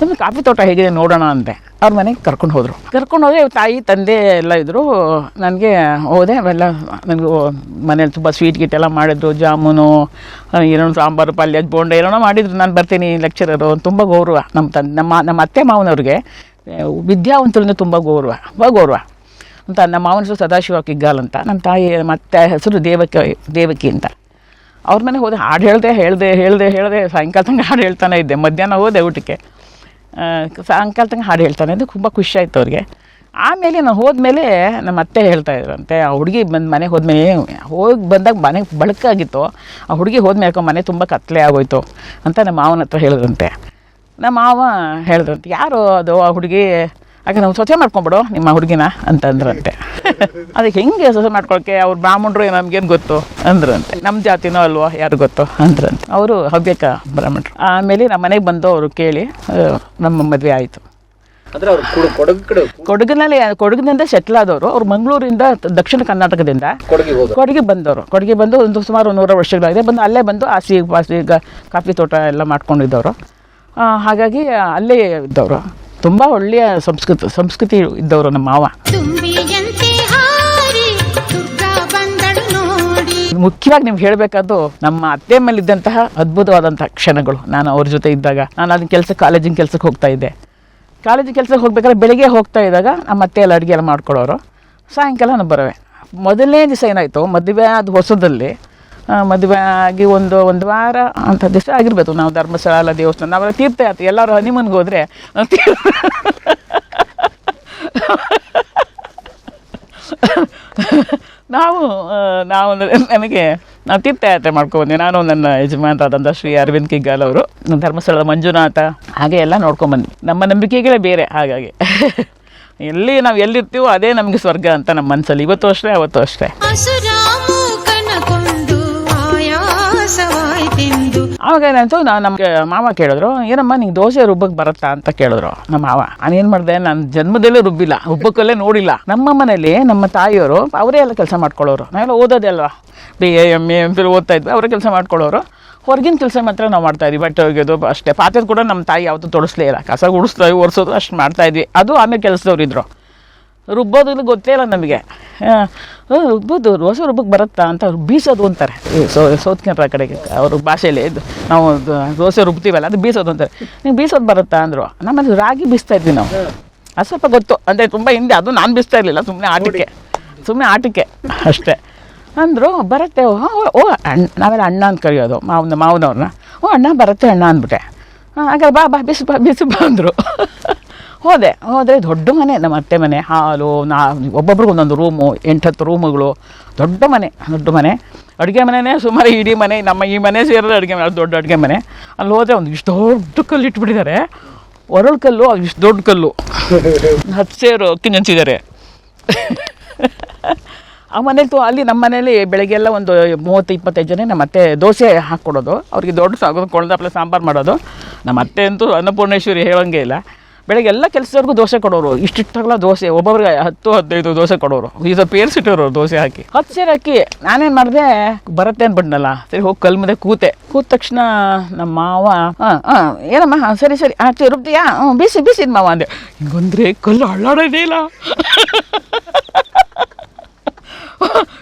ನಮ್ಮ ಕಾಫಿ ತೋಟ ಹೇಗಿದೆ ನೋಡೋಣ ಅಂತೆ ಅವ್ರ ಮನೆಗೆ ಕರ್ಕೊಂಡು ಹೋದರು. ಕರ್ಕೊಂಡು ಹೋದರೆ ತಾಯಿ, ತಂದೆ ಎಲ್ಲ ಇದ್ದರು ನನಗೆ ಹೋದೆ, ಅವೆಲ್ಲ ನನಗೆ ಮನೇಲಿ ತುಂಬ ಸ್ವೀಟ್ ಗೀಟ್ ಎಲ್ಲ ಮಾಡಿದ್ರು, ಜಾಮೂನು ಏನೋ ಸಾಂಬಾರು, ಪಲ್ಯ, ಬೋಂಡ ಏನೋ ಮಾಡಿದ್ರು. ನಾನು ಬರ್ತೀನಿ ಲೆಕ್ಚರರು ತುಂಬ ಗೌರವ ನಮ್ಮ ತಂದೆ, ನಮ್ಮ ನಮ್ಮ ಅತ್ತೆ ಮಾವನವ್ರಿಗೆ. ವಿದ್ಯಾವಂತರಿಂದ ತುಂಬ ಗೌರವ ತುಂಬ ಗೌರವ. ಅಂತ, ನಮ್ಮ ಮಾವನ ಹೆಸರು ಸದಾಶಿವ ಕಿಗ್ಗಾಲ್ ಅಂತ. ನಮ್ಮ ತಾಯಿ, ಮತ್ತೆ ಹೆಸರು ದೇವಕಿ ದೇವಕಿ ಅಂತ. ಅವ್ರ ಮನೆಗೆ ಹೋದೆ, ಹಾಡು ಹೇಳ್ದೆ ಹೇಳ್ದೆ ಹೇಳ್ದೆ ಹೇಳ್ದೆ, ಸಾಯಂಕಾಲ ತನಕ ಹಾಡು ಹೇಳ್ತಾನೆ ಇದ್ದೆ. ಮಧ್ಯಾಹ್ನ ಹೋದೆ ಊಟಕ್ಕೆ. ಸಾಯಂಕಾಲ ತನಕ ಹಾಡು ಹೇಳ್ತಾನೆ ಇದ್ದೆ. ತುಂಬ ಖುಷಿ ಆಯಿತು ಅವ್ರಿಗೆ. ಆಮೇಲೆ ನಾನು ಹೋದ್ಮೇಲೆ ನಮ್ಮ ಅತ್ತೆ ಹೇಳ್ತಾ ಇದ್ರಂತೆ, ಆ ಹುಡುಗಿ ಬಂದು ಮನೆಗೆ ಹೋದ್ಮೇಲೆ, ಹೋಗಿ ಬಂದಾಗ ಮನೆಗೆ ಬಳಕಾಗಿತ್ತು. ಆ ಹುಡುಗಿ ಹೋದ್ಮೇಲೆ ಯಾಕೋ ಮನೆ ತುಂಬ ಕತ್ಲೆ ಆಗೋಯ್ತು ಅಂತ ನಮ್ಮ ಮಾವನ ಹತ್ರ ಹೇಳಿದ್ರಂತೆ. ನಮ್ಮ ಮಾವ ಹೇಳಿದ್ರಂತೆ, ಯಾರು ಅದು ಆ ಹುಡುಗಿ? ಆಗ ನಾವು ಸ್ವಚ್ಛ ಮಾಡ್ಕೊಂಬಿಡು ನಿಮ್ಮ ಹುಡುಗಿನ ಅಂತಂದ್ರಂತೆ ಅದಕ್ಕೆ ಹೆಂಗೆ ಸ್ವಚ್ಛ ಮಾಡ್ಕೊಳಕ್ಕೆ ಅವ್ರು ಬ್ರಾಹ್ಮಣರು ನಮ್ಗೇನು ಗೊತ್ತು ಅಂದ್ರಂತೆ. ನಮ್ಮ ಜಾತಿನೋ ಅಲ್ವೋ ಯಾರು ಗೊತ್ತು ಅಂದ್ರಂತೆ. ಅವರು ಹವ್ಯಕ ಬ್ರಾಹ್ಮಣರು. ಆಮೇಲೆ ನಮ್ಮ ಮನೆಗೆ ಬಂದು ಅವರು ಕೇಳಿ ನಮ್ಮ ಮದುವೆ ಆಯಿತು. ಕೊಡಗಿನಲ್ಲಿ ಕೊಡಗಿನಿಂದ ಸೆಟ್ಲ್ ಆದವರು ಅವ್ರು ಮಂಗಳೂರಿಂದ ದಕ್ಷಿಣ ಕರ್ನಾಟಕದಿಂದ ಕೊಡಗಿ ಬಂದವರು. ಕೊಡಗಿ ಬಂದು ಒಂದು ಸುಮಾರು ನೂರ ವರ್ಷಗಳಾಗಿದೆ. ಬಂದು ಅಲ್ಲೇ ಬಂದು ಆಸಿ ಪಾಸಿ ಕಾಫಿ ತೋಟ ಎಲ್ಲ ಮಾಡ್ಕೊಂಡಿದ್ದವರು. ಹಾಗಾಗಿ ಅಲ್ಲೇ ಇದ್ದವರು. ತುಂಬ ಒಳ್ಳೆಯ ಸಂಸ್ಕೃತಿ ಸಂಸ್ಕೃತಿ ಇದ್ದವರು ನಮ್ಮ ಮಾವ. ಮುಖ್ಯವಾಗಿ ನಿಮ್ಗೆ ಹೇಳಬೇಕಾದ್ದು ನಮ್ಮ ಅತ್ತೆ ಮೇಲಿದ್ದಂತಹ ಅದ್ಭುತವಾದಂತಹ ಕ್ಷಣಗಳು. ನಾನು ಅವ್ರ ಜೊತೆ ಇದ್ದಾಗ ನಾನು ಅದನ್ನ ಕೆಲಸ ಕಾಲೇಜಿನ ಕೆಲಸಕ್ಕೆ ಹೋಗ್ತಾ ಇದ್ದೆ. ಕಾಲೇಜಿನ ಕೆಲಸಕ್ಕೆ ಹೋಗ್ಬೇಕಾದ್ರೆ ಬೆಳಿಗ್ಗೆ ಹೋಗ್ತಾ ಇದ್ದಾಗ ನಮ್ಮ ಅತ್ತೆ ಎಲ್ಲ ಅಡುಗೆ ಎಲ್ಲ ಮಾಡ್ಕೊಡೋರು. ಸಾಯಂಕಾಲ ನಾನು ಬರುವೆ. ಮೊದಲನೇ ದಿವಸ ಏನಾಯಿತು ಮದುವೆ ಆದ ಹೊಸದಲ್ಲಿ ಮದುವೆ ಆಗಿ ಒಂದು ಒಂದು ವಾರ ಅಂತ ದಿವಸ ಆಗಿರ್ಬೋದು. ನಾವು ಧರ್ಮಸ್ಥಳ ದೇವಸ್ಥಾನ ನಾವೆಲ್ಲ ತೀರ್ಥಯಾತ್ರೆ, ಎಲ್ಲರೂ ಹನಿಮನ್ಗೆ ಹೋದರೆ ನಾವು ನಾವು ನನಗೆ ನಾವು ತೀರ್ಥಯಾತ್ರೆ ಮಾಡ್ಕೊಬಂದ್ವಿ ನಾನು ನನ್ನ ಯಜಮಾನರಾದಂಥ ಶ್ರೀ ಅರವಿಂದ್ ಕಿಗ್ಗಾಲ್ ಅವರು ಧರ್ಮಸ್ಥಳದ ಮಂಜುನಾಥ, ಹಾಗೆ ಎಲ್ಲ ನೋಡ್ಕೊಂಬಂದ್ವಿ ನಮ್ಮ ನಂಬಿಕೆಗಳೇ ಬೇರೆ, ಹಾಗಾಗಿ. ಎಲ್ಲಿ ನಾವು ಎಲ್ಲಿರ್ತೀವೋ ಅದೇ ನಮಗೆ ಸ್ವರ್ಗ ಅಂತ ನಮ್ಮ ಮನಸ್ಸಲ್ಲಿ ಇವತ್ತು ಅಷ್ಟೇ, ಅವತ್ತು ಅಷ್ಟೇ. ಆವಾಗ ಏನಾಯ್ತು, ನಾನು ನಮಗೆ ಮಾವ ಕೇಳಿದ್ರು, ಏನಮ್ಮ ನಿಂಗೆ ದೋಸೆ ರುಬ್ಬಕ್ಕೆ ಬರುತ್ತಾ ಅಂತ ಕೇಳಿದ್ರು ನಮ್ಮ ಮಾವ. ನಾನೇನು ಮಾಡಿದೆ, ನಾನು ಜನ್ಮದಲ್ಲೇ ರುಬ್ಬಿಲ್ಲ ರುಬ್ಬಕ್ಕಲ್ಲೇ ನೋಡಿಲ್ಲ. ನಮ್ಮ ಮನೇಲಿ ನಮ್ಮ ತಾಯಿಯವರು ಅವರೇ ಎಲ್ಲ ಕೆಲಸ ಮಾಡ್ಕೊಳ್ಳೋರು. ನಾವೆಲ್ಲ ಓದೋದೇ ಅಲ್ವಾ? B A M A M P ಓದ್ತಾ ಇದ್ವಿ, ಅವರೇ ಕೆಲಸ ಮಾಡ್ಕೊಳ್ಳೋರು. ಹೊರಗಿನ ಕೆಲಸ ಮಾತ್ರ ನಾವು ಮಾಡ್ತಾ ಇದ್ವಿ, ಬಟ್ಟೆ ಒಗೆಯೋದು, ಅಷ್ಟೇ. ಪಾತ್ರೆ ಕೂಡ ನಮ್ಮ ತಾಯಿ ಯಾವತ್ತೂ ತೊಡಸ್ಲೇ ಇಲ್ಲ. ಕಸ ಗುಡಿಸ್ತಾ ಒರೆಸೋದು ಅಷ್ಟು ಮಾಡ್ತಾ ಇದ್ವಿ. ಅದು ಆಮೇಲೆ ಕೆಲಸದವ್ರು ಇದ್ರು ರುಬ್ಬೋದು ಇಲ್ಲಿ ಗೊತ್ತೇ ಇಲ್ಲ ನಮಗೆ. ರುಬ್ಬೋದು, ಹೊಸ ರುಬ್ಬಕ್ಕೆ ಬರುತ್ತಾ ಅಂತ ಅವ್ರು ಬೀಸೋದು ಅಂತಾರೆ. ಸೋ, ಸೌತ್ ಕೆನರಾ ಕಡೆಗೆ, ಅವರು ಭಾಷೆಯಲ್ಲಿ ಇದು, ನಾವು ದೋಸೆ ರುಬ್ತೀವಲ್ಲ, ಅದು ಬೀಸೋದು ಅಂತಾರೆ. ನಿಂಗೆ ಬೀಸೋದು ಬರುತ್ತಾ ಅಂದರು, ನಮ್ಮಲ್ಲಿ ರಾಗಿ ಬೀಸ್ತಾ ಇದ್ವಿ ನಾವು. ಅದು ಸ್ವಲ್ಪ ಗೊತ್ತು, ಅಂದರೆ ತುಂಬ ಹಿಂದೆ, ಅದು ನಾನು ಬೀಸ್ತಾ ಇರಲಿಲ್ಲ ಸುಮ್ಮನೆ ಆಟಕ್ಕೆ ಸುಮ್ಮನೆ ಆಟಿಕೆ, ಅಷ್ಟೇ. ಅಂದರು, ಬರುತ್ತೆ, ಓ ಅಣ್ಣ ನಾವೆಲ್ಲ ಅಣ್ಣ ಅಂತ ಕರೆಯೋದು, ಮಾವನ, ಮಾವನವ್ರನ್ನ. ಓ, ಅಣ್ಣ ಬರುತ್ತೆ, ಅಣ್ಣ ಅಂದ್ಬಿಟ್ಟೆ. ಹಾಗಾದ್ರೆ ಬಾ ಬಾ, ಬಿಸು ಬಾ ಬಿಸು, ಬಾ ಅಂದರು. ಹೋದೆ ಹೋದರೆ ದೊಡ್ಡ ಮನೆ. ನಮ್ಮ ಅತ್ತೆ ಮನೆ, ಹಾಲು, ನಾ, ಒಬ್ಬೊಬ್ರಿಗೆ ಒಂದೊಂದು ರೂಮು ಎಂಟು ಹತ್ತು ರೂಮುಗಳು. ದೊಡ್ಡ ಮನೆ ದೊಡ್ಡ ಮನೆ. ಅಡುಗೆ ಮನೆಯೇ ಸುಮಾರು ಇಡೀ ಮನೆ. ನಮ್ಮ ಈ ಮನೆ ಸೇರಿದ್ರೆ ಅಡುಗೆ ಮನೆ ದೊಡ್ಡ ಅಡುಗೆ ಮನೆ. ಅಲ್ಲಿ ಹೋದರೆ ಒಂದು ಇಷ್ಟು ದೊಡ್ಡ ಕಲ್ಲು ಇಟ್ಬಿಟ್ಟಿದ್ದಾರೆ. ಒರಳು ಕಲ್ಲು ಅದು ಇಷ್ಟು ದೊಡ್ಡ ಕಲ್ಲು. ಹತ್ತು ಸೇರು ಅಕ್ಕಿ ನೆಂಚಿದ್ದಾರೆ ಆ ಮನೇಲಿ ತು ಅಲ್ಲಿ ನಮ್ಮ ಮನೇಲಿ ಬೆಳಗ್ಗೆಲ್ಲ ಒಂದು ಮೂವತ್ತು, ಇಪ್ಪತ್ತೈದು ಜನ ನಮ್ಮ ಅತ್ತೆ ದೋಸೆ ಹಾಕ್ಕೊಡೋದು. ಅವ್ರಿಗೆ ದೊಡ್ಡ ಸಾಗೋದು ಕೊಳದಪ್ಲೆ ಸಾಂಬಾರು ಮಾಡೋದು. ನಮ್ಮ ಅತ್ತೆ ಅಂತೂ ಅನ್ನಪೂರ್ಣೇಶ್ವರಿ ಹೇಳೋಂಗೆ ಇಲ್ಲ. ಬೆಳಗ್ಗೆ ಎಲ್ಲ ಕೆಲಸದವ್ರಿಗೂ ದೋಸೆ ಕೊಡೋರು. ಇಷ್ಟಿಟ್ಟಾಗಲ ದೋಸೆ, ಒಬ್ಬೊಬ್ರಿಗೆ ಹತ್ತು, ಹದಿನೈದು ದೋಸೆ ಕೊಡೋರು. ಇದು ಪೇರ್ಸಿಟ್ಟೋರು ದೋಸೆ ಹಾಕಿ. ಹತ್ತು ಸೇರು ಹಾಕಿ. ನಾನೇನು ಮಾಡಿದೆ? ಬರುತ್ತೆ ಅಂದ್ಬಿಟ್ನಲ್ಲ ಸರಿ, ಹೋಗಿ ಕಲ್ ಮುಂದೆ ಕೂತೆ. ಕೂತ ತಕ್ಷಣ ನಮ್ಮ ಮಾವ ಏನಮ್ಮ? ಸರಿ ಸರಿ. ಆಯ್ತು ರುಬ್ತೀಯಾ ಹ್ಞೂ, ಬಿಸಿ ಬಿಸಿದ್ ಮಾವ ಅಂದೆ. ಹಿಂಗಂದ್ರೆ ಕಲ್ಲು ಅಳ್ಳಾಡೋದೇ ಇಲ್ಲ.